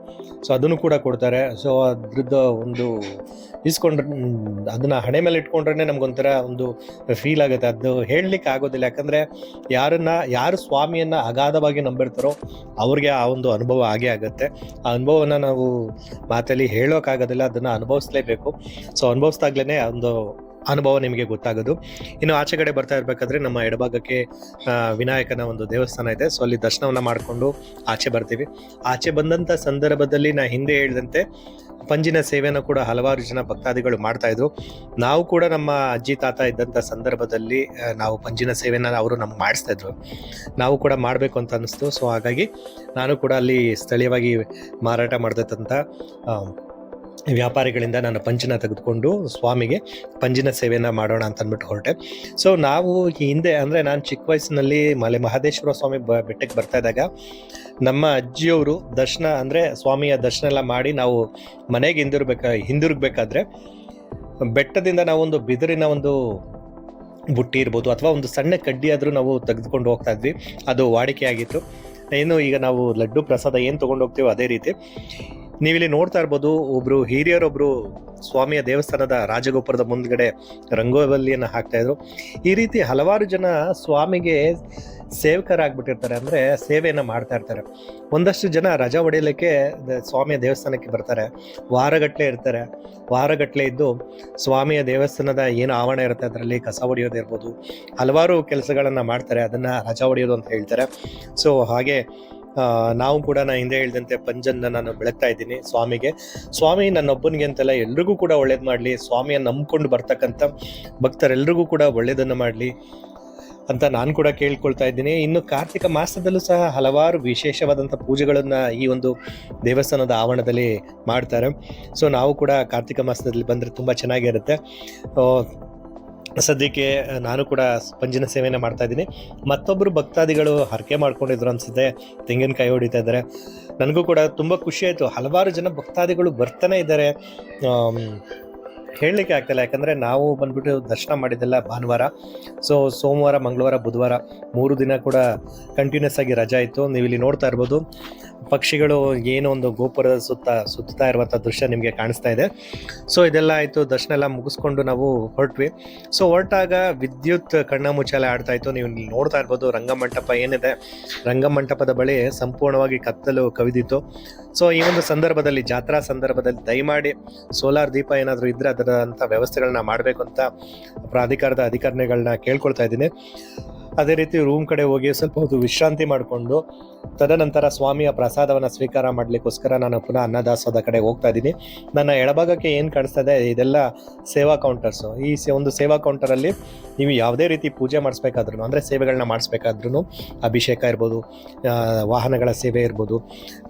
ಸೊ ಅದನ್ನು ಕೂಡ ಕೊಡ್ತಾರೆ. ಸೊ ಅದ್ರದ್ದು ಒಂದು ಇಸ್ಕೊಂಡ್ರೆ ಅದನ್ನ ಹಣೆ ಮೇಲೆ ಇಟ್ಕೊಂಡ್ರೆ ನಮ್ಗೊಂಥರ ಒಂದು ಫೀಲ್ ಆಗುತ್ತೆ. ಅದು ಹೇಳಲಿಕ್ಕೆ ಆಗೋದಿಲ್ಲ. ಯಾಕಂದರೆ ಯಾರನ್ನ, ಯಾರು ಸ್ವಾಮಿಯನ್ನ ಅಗಾಧವಾಗಿ ನಂಬಿರ್ತಾರೋ ಅವ್ರಿಗೆ ಆ ಒಂದು ಅನುಭವ ಆಗೇ ಆಗುತ್ತೆ. ಆ ಅನುಭವವನ್ನು ನಾವು ಮಾತಲ್ಲಿ ಹೇಳೋಕ್ಕಾಗೋದಿಲ್ಲ. ಅದನ್ನು ಅನುಭವಿಸ್ಲೇಬೇಕು. ಸೊ ಅನುಭವಿಸ್ದಾಗ್ಲೇ ಒಂದು ಅನುಭವ ನಿಮಗೆ ಗೊತ್ತಾಗೋದು. ಇನ್ನು ಆಚೆ ಕಡೆ ಬರ್ತಾ ಇರಬೇಕಾದ್ರೆ ನಮ್ಮ ಎಡಭಾಗಕ್ಕೆ ವಿನಾಯಕನ ಒಂದು ದೇವಸ್ಥಾನ ಇದೆ. ಸೊ ಅಲ್ಲಿ ದರ್ಶನವನ್ನು ಮಾಡಿಕೊಂಡು ಆಚೆ ಬರ್ತೀವಿ. ಆಚೆ ಬಂದಂಥ ಸಂದರ್ಭದಲ್ಲಿ ನಾ ಹಿಂದೆ ಹೇಳಿದಂತೆ ಪಂಜಿನ ಸೇವೆಯನ್ನು ಕೂಡ ಹಲವಾರು ಜನ ಭಕ್ತಾದಿಗಳು ಮಾಡ್ತಾ ಇದ್ರು. ನಾವು ಕೂಡ ನಮ್ಮ ಅಜ್ಜಿ ತಾತ ಇದ್ದಂಥ ಸಂದರ್ಭದಲ್ಲಿ ನಾವು ಪಂಜಿನ ಸೇವೆನ ಅವರು ನಮ್ಗೆ ಮಾಡಿಸ್ತಾ ಇದ್ರು. ನಾವು ಕೂಡ ಮಾಡಬೇಕು ಅಂತ ಅನ್ನಿಸ್ತು. ಸೊ ಹಾಗಾಗಿ ನಾನು ಕೂಡ ಅಲ್ಲಿ ಸ್ಥಳೀಯವಾಗಿ ಮಾರಾಟ ಆ, ವ್ಯಾಪಾರಿಗಳಿಂದ ನಾನು ಪಂಜಿನ ತೆಗೆದುಕೊಂಡು ಸ್ವಾಮಿಗೆ ಪಂಜಿನ ಸೇವೆಯನ್ನು ಮಾಡೋಣ ಅಂತ ಅಂದ್ಬಿಟ್ಟು ಹೊರಟೆ. ಸೊ ನಾವು ಹಿಂದೆ ಅಂದರೆ ನಾನು ಚಿಕ್ಕ ವಯಸ್ಸಿನಲ್ಲಿ ಮಲೆ ಮಹದೇಶ್ವರ ಸ್ವಾಮಿ ಬ ಬೆಟ್ಟಕ್ಕೆ ಬರ್ತಾ ಇದ್ದಾಗ ನಮ್ಮ ಅಜ್ಜಿಯವರು ದರ್ಶನ ಅಂದರೆ ಸ್ವಾಮಿಯ ದರ್ಶನ ಎಲ್ಲ ಮಾಡಿ ನಾವು ಮನೆಗೆ ಹಿಂದಿರ್ಬೇಕ ಹಿಂದಿರುಗಬೇಕಾದ್ರೆ ಬೆಟ್ಟದಿಂದ ನಾವೊಂದು ಬಿದಿರಿನ ಒಂದು ಬುಟ್ಟಿ ಇರ್ಬೋದು ಅಥವಾ ಒಂದು ಸಣ್ಣ ಕಡ್ಡಿ ಆದರೂ ನಾವು ತೆಗೆದುಕೊಂಡು ಹೋಗ್ತಾ ಇದ್ವಿ. ಅದು ವಾಡಿಕೆ ಆಗಿತ್ತು. ಏನು ಈಗ ನಾವು ಲಡ್ಡು ಪ್ರಸಾದ ಏನು ತೊಗೊಂಡು ಹೋಗ್ತೀವೋ ಅದೇ ರೀತಿ. ನೀವಿಲ್ಲಿ ನೋಡ್ತಾ ಇರ್ಬೋದು, ಒಬ್ರು ಹಿರಿಯರೊಬ್ರು ಸ್ವಾಮಿಯ ದೇವಸ್ಥಾನದ ರಾಜಗೋಪುರದ ಮುಂದ್ಗಡೆ ರಂಗೋವಲ್ಲಿಯನ್ನು ಹಾಕ್ತಾ ಇದ್ರು. ಈ ರೀತಿ ಹಲವಾರು ಜನ ಸ್ವಾಮಿಗೆ ಸೇವಕರಾಗ್ಬಿಟ್ಟಿರ್ತಾರೆ ಅಂದರೆ ಸೇವೆಯನ್ನು ಮಾಡ್ತಾ ಇರ್ತಾರೆ. ಒಂದಷ್ಟು ಜನ ರಜಾ ಹೊಡೆಯಲಿಕ್ಕೆ ಸ್ವಾಮಿಯ ದೇವಸ್ಥಾನಕ್ಕೆ ಬರ್ತಾರೆ. ವಾರಗಟ್ಟಲೆ ಇರ್ತಾರೆ. ವಾರಗಟ್ಟಲೆ ಇದ್ದು ಸ್ವಾಮಿಯ ದೇವಸ್ಥಾನದ ಏನು ಆವರಣ ಇರುತ್ತೆ, ಅದರಲ್ಲಿ ಕಸ ಹೊಡೆಯೋದಿರ್ಬೋದು ಹಲವಾರು ಕೆಲಸಗಳನ್ನು ಮಾಡ್ತಾರೆ, ಅದನ್ನು ರಜಾ ಹೊಡೆಯೋದು ಅಂತ ಹೇಳ್ತಾರೆ. ಸೊ ಹಾಗೆ ನಾವು ಕೂಡ ನಾನು ಹಿಂದೆ ಹೇಳಿದಂತೆ ಪಂಜನ್ನ ನಾನು ಬೆಳಗ್ತಾ ಇದ್ದೀನಿ ಸ್ವಾಮಿಗೆ. ಸ್ವಾಮಿ ನನ್ನೊಬ್ಬನಿಗೆ ಅಂತಲ್ಲ ಎಲ್ರಿಗೂ ಕೂಡ ಒಳ್ಳೇದು ಮಾಡಲಿ ಸ್ವಾಮಿಯನ್ನು ನಂಬ್ಕೊಂಡು ಬರ್ತಕ್ಕಂಥ ಭಕ್ತರೆಲ್ರಿಗೂ ಕೂಡ ಒಳ್ಳೇದನ್ನು ಮಾಡಲಿ ಅಂತ ನಾನು ಕೂಡ ಕೇಳ್ಕೊಳ್ತಾ ಇದ್ದೀನಿ. ಇನ್ನು ಕಾರ್ತಿಕ ಮಾಸದಲ್ಲೂ ಸಹ ಹಲವಾರು ವಿಶೇಷವಾದಂಥ ಪೂಜೆಗಳನ್ನು ಈ ಒಂದು ದೇವಸ್ಥಾನದ ಆವರಣದಲ್ಲಿ ಮಾಡ್ತಾರೆ. ಸೊ ನಾವು ಕೂಡ ಕಾರ್ತಿಕ ಮಾಸದಲ್ಲಿ ಬಂದರೆ ತುಂಬ ಚೆನ್ನಾಗಿರುತ್ತೆ. ಸದ್ಯಕ್ಕೆ ನಾನು ಕೂಡ ಸ್ಪಂಜಿನ ಸೇವೆಯನ್ನು ಮಾಡ್ತಾ ಇದ್ದೀನಿ. ಮತ್ತೊಬ್ಬರು ಭಕ್ತಾದಿಗಳು ಹರಕೆ ಮಾಡ್ಕೊಂಡಿದ್ರು ಅನಿಸುತ್ತೆ, ತೆಂಗಿನಕಾಯಿ ಹೊಡಿತಾ ಇದ್ದಾರೆ. ನನಗೂ ಕೂಡ ತುಂಬ ಖುಷಿ ಆಯಿತು. ಹಲವಾರು ಜನ ಭಕ್ತಾದಿಗಳು ಬರ್ತಾನೆ ಇದ್ದಾರೆ. ಹೇಳಲಿಕ್ಕೆ ಆಗ್ತಿಲ್ಲ. ಯಾಕಂದರೆ ನಾವು ಬಂದ್ಬಿಟ್ಟು ದರ್ಶನ ಮಾಡಿದ್ದೆಲ್ಲ ಭಾನುವಾರ. ಸೊ ಸೋಮವಾರ, ಮಂಗಳವಾರ, ಬುಧವಾರ ಮೂರು ದಿನ ಕೂಡ ಕಂಟಿನ್ಯೂಸ್ ಆಗಿ ರಜಾ ಇತ್ತು. ನೀವು ಇಲ್ಲಿ ನೋಡ್ತಾ ಇರ್ಬೋದು. ಪಕ್ಷಿಗಳು ಏನೋ ಒಂದು ಗೋಪುರದ ಸುತ್ತ ಸುತ್ತಾ ಇರುವಂಥ ದೃಶ್ಯ ನಿಮಗೆ ಕಾಣಿಸ್ತಾ ಇದೆ. ಸೊ ಇದೆಲ್ಲ ಆಯಿತು. ದರ್ಶನ ಎಲ್ಲ ಮುಗಿಸ್ಕೊಂಡು ನಾವು ಹೊರಟ್ವಿ. ಸೊ ಹೊರಟಾಗ ವಿದ್ಯುತ್ ಕಣ್ಣ ಮುಚ್ಚಾಲೆ ಆಡ್ತಾ ಇತ್ತು. ನೀವು ಇಲ್ಲಿ ನೋಡ್ತಾ ಇರ್ಬೋದು, ರಂಗಮಂಟಪ ಏನಿದೆ. ರಂಗಮಂಟಪದ ಬಳಿ ಸಂಪೂರ್ಣವಾಗಿ ಕತ್ತಲು ಕವಿದಿತ್ತು. ಸೊ ಈ ಒಂದು ಸಂದರ್ಭದಲ್ಲಿ, ಜಾತ್ರಾ ಸಂದರ್ಭದಲ್ಲಿ ದಯಮಾಡಿ ಸೋಲಾರ್ ದೀಪ ಏನಾದರೂ ಇದ್ರೆ ಅಂತ ವ್ಯವಸ್ಥೆಗಳನ್ನ ಮಾಡಬೇಕು ಅಂತ ಪ್ರಾಧಿಕಾರದ ಅಧಿಕಾರಿಗಳನ್ನ ಕೇಳ್ಕೊಳ್ತಾ ಇದ್ದೀನಿ. ಅದೇ ರೀತಿ ರೂಮ್ ಕಡೆ ಹೋಗಿ ಸ್ವಲ್ಪ ಹೊತ್ತು ವಿಶ್ರಾಂತಿ ಮಾಡಿಕೊಂಡು, ತದನಂತರ ಸ್ವಾಮಿಯ ಪ್ರಸಾದವನ್ನು ಸ್ವೀಕಾರ ಮಾಡಲಿಕ್ಕೋಸ್ಕರ ನಾನು ಪುನಃ ಅನ್ನದಾಸೋದ ಕಡೆ ಹೋಗ್ತಾ ಇದ್ದೀನಿ. ನನ್ನ ಎಡಭಾಗಕ್ಕೆ ಏನು ಕಾಣಿಸ್ತಾ ಇದೆ, ಇದೆಲ್ಲ ಸೇವಾ ಕೌಂಟರ್ಸು ಈ ಒಂದು ಸೇವಾ ಕೌಂಟರಲ್ಲಿ ನೀವು ಯಾವುದೇ ರೀತಿ ಪೂಜೆ ಮಾಡಿಸ್ಬೇಕಾದ್ರೂ ಅಂದರೆ ಸೇವೆಗಳನ್ನ ಮಾಡಿಸ್ಬೇಕಾದ್ರೂ ಅಭಿಷೇಕ ಇರ್ಬೋದು ವಾಹನಗಳ ಸೇವೆ ಇರ್ಬೋದು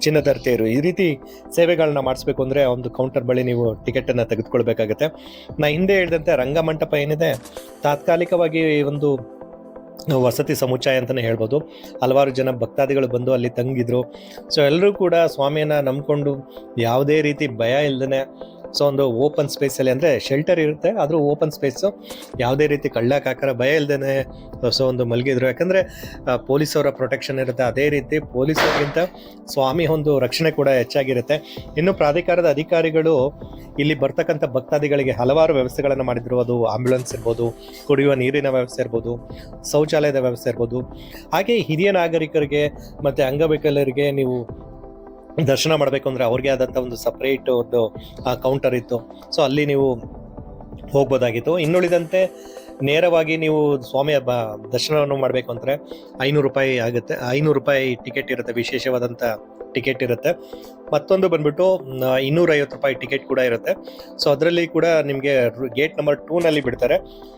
ಚಿನ್ನದರ್ತೆಯರು ಈ ರೀತಿ ಸೇವೆಗಳನ್ನ ಮಾಡಿಸ್ಬೇಕು ಅಂದರೆ ಒಂದು ಕೌಂಟರ್ ಬಳಿ ನೀವು ಟಿಕೆಟನ್ನು ತೆಗೆದುಕೊಳ್ಬೇಕಾಗುತ್ತೆ. ನಾ ಹಿಂದೆ ಹೇಳಿದಂತೆ ರಂಗಮಂಟಪ ಏನಿದೆ, ತಾತ್ಕಾಲಿಕವಾಗಿ ಒಂದು ವಸತಿ ಸಮುಚ್ಚಯ ಅಂತಲೇ ಹೇಳ್ಬೋದು. ಹಲವಾರು ಜನ ಭಕ್ತಾದಿಗಳು ಬಂದು ಅಲ್ಲಿ ತಂಗಿದ್ರು. ಸೊ ಎಲ್ಲರೂ ಕೂಡ ಸ್ವಾಮಿಯನ್ನು ನಂಬಿಕೊಂಡು ಯಾವುದೇ ರೀತಿ ಭಯ ಇಲ್ಲದೇ ಸೊ ಒಂದು ಓಪನ್ ಸ್ಪೇಸಲ್ಲಿ ಅಂದರೆ ಶೆಲ್ಟರ್ ಇರುತ್ತೆ. ಆದರೂ ಓಪನ್ ಸ್ಪೇಸು. ಯಾವುದೇ ರೀತಿ ಕಳ್ಳಕ್ಕಾಕರ ಕಾಕರ ಭಯ ಇಲ್ಲದೇ ಸೊ ಒಂದು ಮಲಗಿದ್ರು. ಯಾಕಂದರೆ ಪೊಲೀಸವರ ಪ್ರೊಟೆಕ್ಷನ್ ಇರುತ್ತೆ. ಅದೇ ರೀತಿ ಪೊಲೀಸರಿಗಿಂತ ಸ್ವಾಮಿ ಒಂದು ರಕ್ಷಣೆ ಕೂಡ ಹೆಚ್ಚಾಗಿರುತ್ತೆ. ಇನ್ನು ಪ್ರಾಧಿಕಾರದ ಅಧಿಕಾರಿಗಳು ಇಲ್ಲಿ ಬರ್ತಕ್ಕಂಥ ಭಕ್ತಾದಿಗಳಿಗೆ ಹಲವಾರು ವ್ಯವಸ್ಥೆಗಳನ್ನು ಮಾಡಿದ್ರು ಅದು ಆಂಬ್ಯುಲೆನ್ಸ್ ಇರ್ಬೋದು, ಕುಡಿಯುವ ನೀರಿನ ವ್ಯವಸ್ಥೆ ಇರ್ಬೋದು, ಶೌಚಾಲಯದ ವ್ಯವಸ್ಥೆ ಇರ್ಬೋದು. ಹಾಗೆ ಹಿರಿಯ ನಾಗರಿಕರಿಗೆ ಮತ್ತು ಅಂಗವಿಕಲರಿಗೆ ನೀವು ದರ್ಶನ ಮಾಡಬೇಕು ಅಂದರೆ ಅವ್ರಿಗೆ ಆದಂಥ ಒಂದು ಸಪ್ರೇಟ್ ಒಂದು ಕೌಂಟರ್ ಇತ್ತು. ಸೊ ಅಲ್ಲಿ ನೀವು ಹೋಗ್ಬೋದಾಗಿತ್ತು. ಇನ್ನುಳಿದಂತೆ ನೇರವಾಗಿ ನೀವು ಸ್ವಾಮಿಯ ಬ ದರ್ಶನವನ್ನು ಮಾಡಬೇಕು ಅಂದರೆ ಐನೂರು ರೂಪಾಯಿ ಆಗುತ್ತೆ. ಐನೂರು ರೂಪಾಯಿ ಟಿಕೆಟ್ ಇರುತ್ತೆ ವಿಶೇಷವಾದಂಥ ಟಿಕೆಟ್ ಇರುತ್ತೆ. ಮತ್ತೊಂದು ಬಂದ್ಬಿಟ್ಟು ಇನ್ನೂರೈವತ್ತು ರೂಪಾಯಿ ಟಿಕೆಟ್ ಕೂಡ ಇರುತ್ತೆ. ಸೊ, ಅದರಲ್ಲಿ ಕೂಡ ನಿಮಗೆ ಗೇಟ್ ನಂಬರ್ ಟೂನಲ್ಲಿ ಬಿಡ್ತಾರೆ.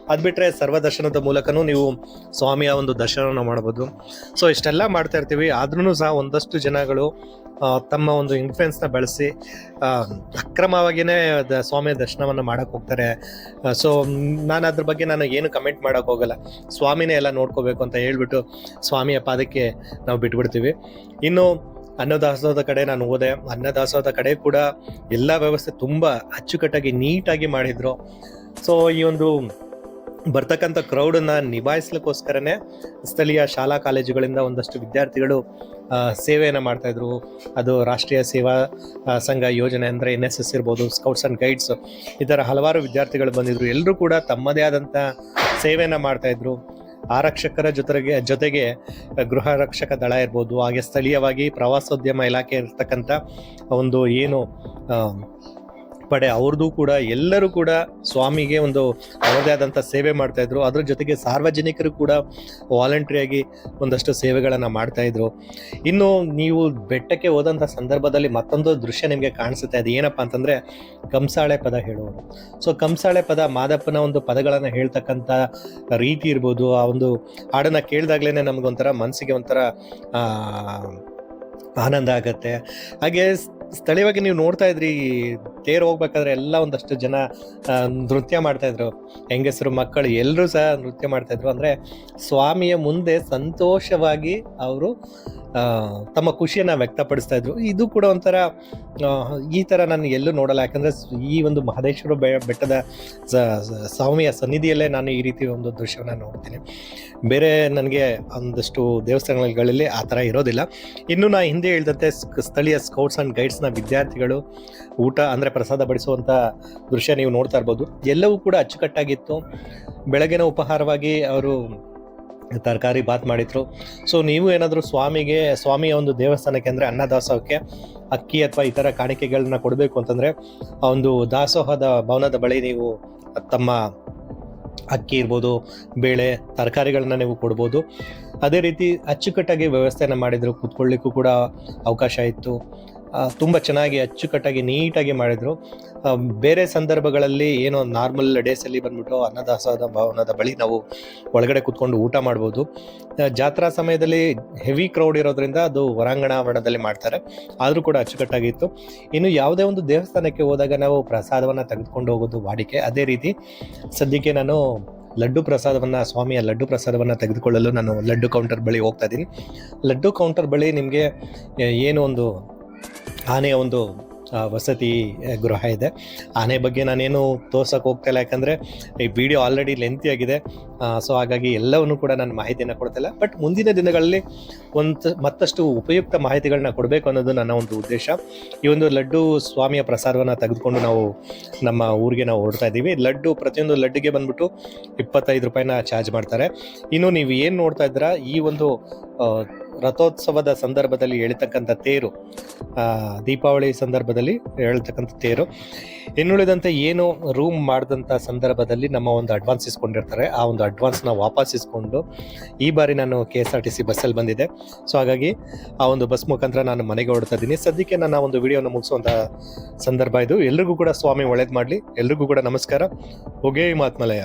ಅದು ಬಿಟ್ಟರೆ ಸರ್ವದರ್ಶನದ ಮೂಲಕನೂ ನೀವು ಸ್ವಾಮಿಯ ಒಂದು ದರ್ಶನವನ್ನು ಮಾಡ್ಬೋದು. ಸೊ, ಇಷ್ಟೆಲ್ಲ ಮಾಡ್ತಾ ಇರ್ತೀವಿ. ಆದ್ರೂ ಸಹ ಒಂದಷ್ಟು ಜನಗಳು ತಮ್ಮ ಒಂದು ಇನ್ಫ್ಲುಯೆನ್ಸ್ನ ಬಳಸಿ ಅಕ್ರಮವಾಗಿಯೇ ಸ್ವಾಮಿಯ ದರ್ಶನವನ್ನು ಮಾಡೋಕ್ಕೆ ಹೋಗ್ತಾರೆ. ಸೊ, ನಾನು ಅದ್ರ ಬಗ್ಗೆ ನಾನು ಏನು ಕಮೆಂಟ್ ಮಾಡೋಕೆ ಹೋಗಲ್ಲ. ಸ್ವಾಮಿನೇ ಎಲ್ಲ ನೋಡ್ಕೋಬೇಕು ಅಂತ ಹೇಳ್ಬಿಟ್ಟು ಸ್ವಾಮಿಯ ಪಾದಕ್ಕೆ ನಾವು ಬಿಟ್ಬಿಡ್ತೀವಿ. ಇನ್ನು ಅನ್ನದಾಸೋಹದ ಕಡೆ ನಾನು ಹೋದೆ. ಅನ್ನದಾಸೋಹದ ಕಡೆ ಕೂಡ ಎಲ್ಲ ವ್ಯವಸ್ಥೆ ತುಂಬ ಅಚ್ಚುಕಟ್ಟಾಗಿ ನೀಟಾಗಿ ಮಾಡಿದ್ರು. ಸೊ ಈ ಒಂದು ಬರ್ತಕ್ಕಂಥ ಕ್ರೌಡನ್ನು ನಿಭಾಯಿಸ್ಲಿಕ್ಕೋಸ್ಕರನೇ ಸ್ಥಳೀಯ ಶಾಲಾ ಕಾಲೇಜುಗಳಿಂದ ಒಂದಷ್ಟು ವಿದ್ಯಾರ್ಥಿಗಳು ಸೇವೆಯನ್ನು ಮಾಡ್ತಾಯಿದ್ರು ಅದು ರಾಷ್ಟ್ರೀಯ ಸೇವಾ ಸಂಘ ಯೋಜನೆ ಅಂದರೆ ಎನ್ ಎಸ್ ಎಸ್ ಇರ್ಬೋದು ಸ್ಕೌಟ್ಸ್ ಆ್ಯಂಡ್ ಗೈಡ್ಸ್ ಈ ಥರ ಹಲವಾರು ವಿದ್ಯಾರ್ಥಿಗಳು ಬಂದಿದ್ರು. ಎಲ್ಲರೂ ಕೂಡ ತಮ್ಮದೇ ಆದಂಥ ಸೇವೆಯನ್ನು ಮಾಡ್ತಾಯಿದ್ರು ಆರಕ್ಷಕರ ಜೊತೆಗೆ ಜೊತೆಗೆ ಗೃಹ ರಕ್ಷಕ ದಳ ಇರ್ಬೋದು ಹಾಗೆ ಸ್ಥಳೀಯವಾಗಿ ಪ್ರವಾಸೋದ್ಯಮ ಇಲಾಖೆ ಇರ್ತಕ್ಕಂಥ ಒಂದು ಏನು ಪಡೆ ಅವ್ರದ್ದು ಕೂಡ, ಎಲ್ಲರೂ ಕೂಡ ಸ್ವಾಮಿಗೆ ಒಂದು ಅವರದೇ ಆದಂಥ ಸೇವೆ ಮಾಡ್ತಾ ಇದ್ರು. ಅದ್ರ ಜೊತೆಗೆ ಸಾರ್ವಜನಿಕರು ಕೂಡ ವಾಲಂಟ್ರಿಯಾಗಿ ಒಂದಷ್ಟು ಸೇವೆಗಳನ್ನು ಮಾಡ್ತಾಯಿದ್ರು ಇನ್ನು ನೀವು ಬೆಟ್ಟಕ್ಕೆ ಹೋದಂಥ ಸಂದರ್ಭದಲ್ಲಿ ಮತ್ತೊಂದು ದೃಶ್ಯ ನಿಮಗೆ ಕಾಣಿಸುತ್ತೆ. ಅದು ಏನಪ್ಪ ಅಂತಂದರೆ ಕಂಸಾಳೆ ಪದ ಹೇಳುವುದು ಸೊ ಕಂಸಾಳೆ ಪದ ಮಾದಪ್ಪನ ಒಂದು ಪದಗಳನ್ನು ಹೇಳ್ತಕ್ಕಂಥ ರೀತಿ ಇರ್ಬೋದು. ಆ ಒಂದು ಹಾಡನ್ನು ಕೇಳಿದಾಗಲೇ ನಮಗೊಂಥರ ಮನಸ್ಸಿಗೆ ಒಂಥರ ಆನಂದ ಆಗುತ್ತೆ. ಹಾಗೆ ಸ್ಥಳೀಯವಾಗಿ ನೀವು ನೋಡ್ತಾ ಇದ್ರಿ ತೇರು ಹೋಗ್ಬೇಕಾದ್ರೆ ಎಲ್ಲ ಒಂದಷ್ಟು ಜನ ನೃತ್ಯ ಮಾಡ್ತಾ ಇದ್ರು. ಹೆಂಗಸರು, ಮಕ್ಕಳು ಎಲ್ಲರೂ ಸಹ ನೃತ್ಯ ಮಾಡ್ತಾ ಇದ್ರು. ಅಂದ್ರೆ ಸ್ವಾಮಿಯ ಮುಂದೆ ಸಂತೋಷವಾಗಿ ಅವರು ತಮ್ಮ ಖುಷಿಯನ್ನ ವ್ಯಕ್ತಪಡಿಸ್ತಾ ಇದ್ರು. ಇದು ಕೂಡ ಒಂಥರ ಈ ತರ ನಾನು ಎಲ್ಲೂ ನೋಡಲ್ಲ. ಯಾಕಂದ್ರೆ ಈ ಒಂದು ಮಹದೇಶ್ವರ ಬೆಟ್ಟದ ಸ್ವಾಮಿಯ ಸನ್ನಿಧಿಯಲ್ಲೇ ನಾನು ಈ ರೀತಿ ಒಂದು ದೃಶ್ಯವನ್ನು ನೋಡ್ತೀನಿ. ಬೇರೆ ನನಗೆ ಒಂದಷ್ಟು ದೇವಸ್ಥಾನಗಳಲ್ಲಿ ಆ ಥರ ಇರೋದಿಲ್ಲ. ಇನ್ನು ನಾ ಹಿಂದೆ ಹೇಳಿದಂತೆ ಸ್ಥಳೀಯ ಸ್ಕೌಟ್ಸ್ ಆ್ಯಂಡ್ ಗೈಡ್ಸ್ನ ವಿದ್ಯಾರ್ಥಿಗಳು ಊಟ, ಅಂದರೆ ಪ್ರಸಾದ ಬಡಿಸುವಂಥ ದೃಶ್ಯ ನೀವು ನೋಡ್ತಾ ಇರ್ಬೋದು. ಎಲ್ಲವೂ ಕೂಡ ಅಚ್ಚುಕಟ್ಟಾಗಿತ್ತು. ಬೆಳಗಿನ ಉಪಹಾರವಾಗಿ ಅವರು ತರಕಾರಿ ಬಾತ್ ಮಾಡಿದ್ರು. ಸೊ ನೀವು ಏನಾದರೂ ಸ್ವಾಮಿಗೆ, ಸ್ವಾಮಿಯ ಒಂದು ದೇವಸ್ಥಾನಕ್ಕೆ ಅಂದರೆ ಅನ್ನದಾಸೋಹಕ್ಕೆ ಅಕ್ಕಿ ಅಥವಾ ಇತರ ಕಾಣಿಕೆಗಳನ್ನ ಕೊಡಬೇಕು ಅಂತಂದರೆ, ಆ ಒಂದು ದಾಸೋಹದ ಭವನದ ಬಳಿ ನೀವು ತಮ್ಮ ಅಕ್ಕಿ ಇರ್ಬೋದು, ಬೇಳೆ, ತರಕಾರಿಗಳನ್ನ ನೀವು ಕೊಡ್ಬೋದು. ಅದೇ ರೀತಿ ಅಚ್ಚುಕಟ್ಟಾಗಿ ವ್ಯವಸ್ಥೆನ ಮಾಡಿದರು, ಕೂತ್ಕೊಳ್ಳಿಕ್ಕೂ ಕೂಡ ಅವಕಾಶ ಇತ್ತು. ತುಂಬ ಚೆನ್ನಾಗಿ ಅಚ್ಚುಕಟ್ಟಾಗಿ ನೀಟಾಗಿ ಮಾಡಿದರು. ಬೇರೆ ಸಂದರ್ಭಗಳಲ್ಲಿ ಏನೋ ನಾರ್ಮಲ್ ಡೇಸಲ್ಲಿ ಬಂದ್ಬಿಟ್ಟು ಅನ್ನದಾಸದ ಭವನದ ಬಳಿ ನಾವು ಒಳಗಡೆ ಕೂತ್ಕೊಂಡು ಊಟ ಮಾಡ್ಬೋದು. ಜಾತ್ರಾ ಸಮಯದಲ್ಲಿ ಹೆವಿ ಕ್ರೌಡ್ ಇರೋದ್ರಿಂದ ಅದು ಹೊರಾಂಗಣ ಆವರಣದಲ್ಲಿ ಮಾಡ್ತಾರೆ. ಆದರೂ ಕೂಡ ಅಚ್ಚುಕಟ್ಟಾಗಿತ್ತು ಇನ್ನು ಯಾವುದೇ ಒಂದು ದೇವಸ್ಥಾನಕ್ಕೆ ಹೋದಾಗ ನಾವು ಪ್ರಸಾದವನ್ನು ತೆಗೆದುಕೊಂಡು ಹೋಗೋದು ವಾಡಿಕೆ. ಅದೇ ರೀತಿ ಸದ್ಯಕ್ಕೆ ನಾನು ಲಡ್ಡು ಪ್ರಸಾದವನ್ನು, ಸ್ವಾಮಿಯ ಲಡ್ಡು ಪ್ರಸಾದವನ್ನು ತೆಗೆದುಕೊಳ್ಳಲು ನಾನು ಲಡ್ಡು ಕೌಂಟರ್ ಬಳಿ ಹೋಗ್ತಾ ಇದ್ದೀನಿ. ಲಡ್ಡು ಕೌಂಟರ್ ಬಳಿ ನಿಮಗೆ ಏನು ಒಂದು ಆನೆಯ ಒಂದು ವಸತಿ ಗೃಹ ಇದೆ. ಆನೆ ಬಗ್ಗೆ ನಾನೇನು ತೋರ್ಸೋಕೆ ಹೋಗ್ತಾ ಇಲ್ಲ. ಯಾಕಂದರೆ ಈ ವಿಡಿಯೋ ಆಲ್ರೆಡಿ ಲೆಂತಿ ಆಗಿದೆ. ಸೊ ಹಾಗಾಗಿ ಎಲ್ಲವನ್ನು ಕೂಡ ನಾನು ಮಾಹಿತಿಯನ್ನು ಕೊಡ್ತಿಲ್ಲ. ಬಟ್ ಮುಂದಿನ ದಿನಗಳಲ್ಲಿ ಒಂದು ಮತ್ತಷ್ಟು ಉಪಯುಕ್ತ ಮಾಹಿತಿಗಳನ್ನ ಕೊಡಬೇಕು ಅನ್ನೋದು ನನ್ನ ಒಂದು ಉದ್ದೇಶ. ಈ ಒಂದು ಲಡ್ಡು ಸ್ವಾಮಿಯ ಪ್ರಸಾರವನ್ನು ತೆಗೆದುಕೊಂಡು ನಾವು ನಮ್ಮ ಊರಿಗೆ ನಾವು ಹೊರಡ್ತಾ ಇದ್ದೀವಿ ಲಡ್ಡು ಪ್ರತಿಯೊಂದು ಲಡ್ಡಿಗೆ ಬಂದ್ಬಿಟ್ಟು ಇಪ್ಪತ್ತೈದು ರೂಪಾಯಿನ ಚಾರ್ಜ್ ಮಾಡ್ತಾರೆ. ಇನ್ನು ನೀವು ಏನು ನೋಡ್ತಾ ಇದ್ದೀರಾ, ಈ ಒಂದು ರಥೋತ್ಸವದ ಸಂದರ್ಭದಲ್ಲಿ ಹೇಳ್ತಕ್ಕಂಥ ತೇರು ದೀಪಾವಳಿ ಸಂದರ್ಭದಲ್ಲಿ ಹೇಳ್ತಕ್ಕಂಥ ತೇರು. ಇನ್ನುಳಿದಂತೆ ಏನು ರೂಮ್ ಮಾಡಿದಂಥ ಸಂದರ್ಭದಲ್ಲಿ ನಮ್ಮ ಒಂದು ಅಡ್ವಾನ್ಸ್ ಇಸ್ಕೊಂಡಿರ್ತಾರೆ. ಆ ಒಂದು ಅಡ್ವಾನ್ಸ್ನ ವಾಪಸ್ ಇಸ್ಕೊಂಡು ಈ ಬಾರಿ ನಾನು K S R T C ಬಸ್ಸಲ್ಲಿ ಬಂದಿದ್ದೆ. ಸೊ ಹಾಗಾಗಿ ಆ ಒಂದು ಬಸ್ ಮುಖಾಂತರ ನಾನು ಮನೆಗೆ ಹೊಡ್ತಾ ಇದ್ದೀನಿ. ಸದ್ಯಕ್ಕೆ ನಾನು ಒಂದು ವಿಡಿಯೋನ ಮುಗಿಸುವಂಥ ಸಂದರ್ಭ ಇದು. ಎಲ್ರಿಗೂ ಕೂಡ ಸ್ವಾಮಿ ಒಳ್ಳೇದು ಮಾಡಲಿ. ಎಲ್ರಿಗೂ ಕೂಡ ನಮಸ್ಕಾರ. ಹೊಗೆ ಮಾತ್ಮಲಯ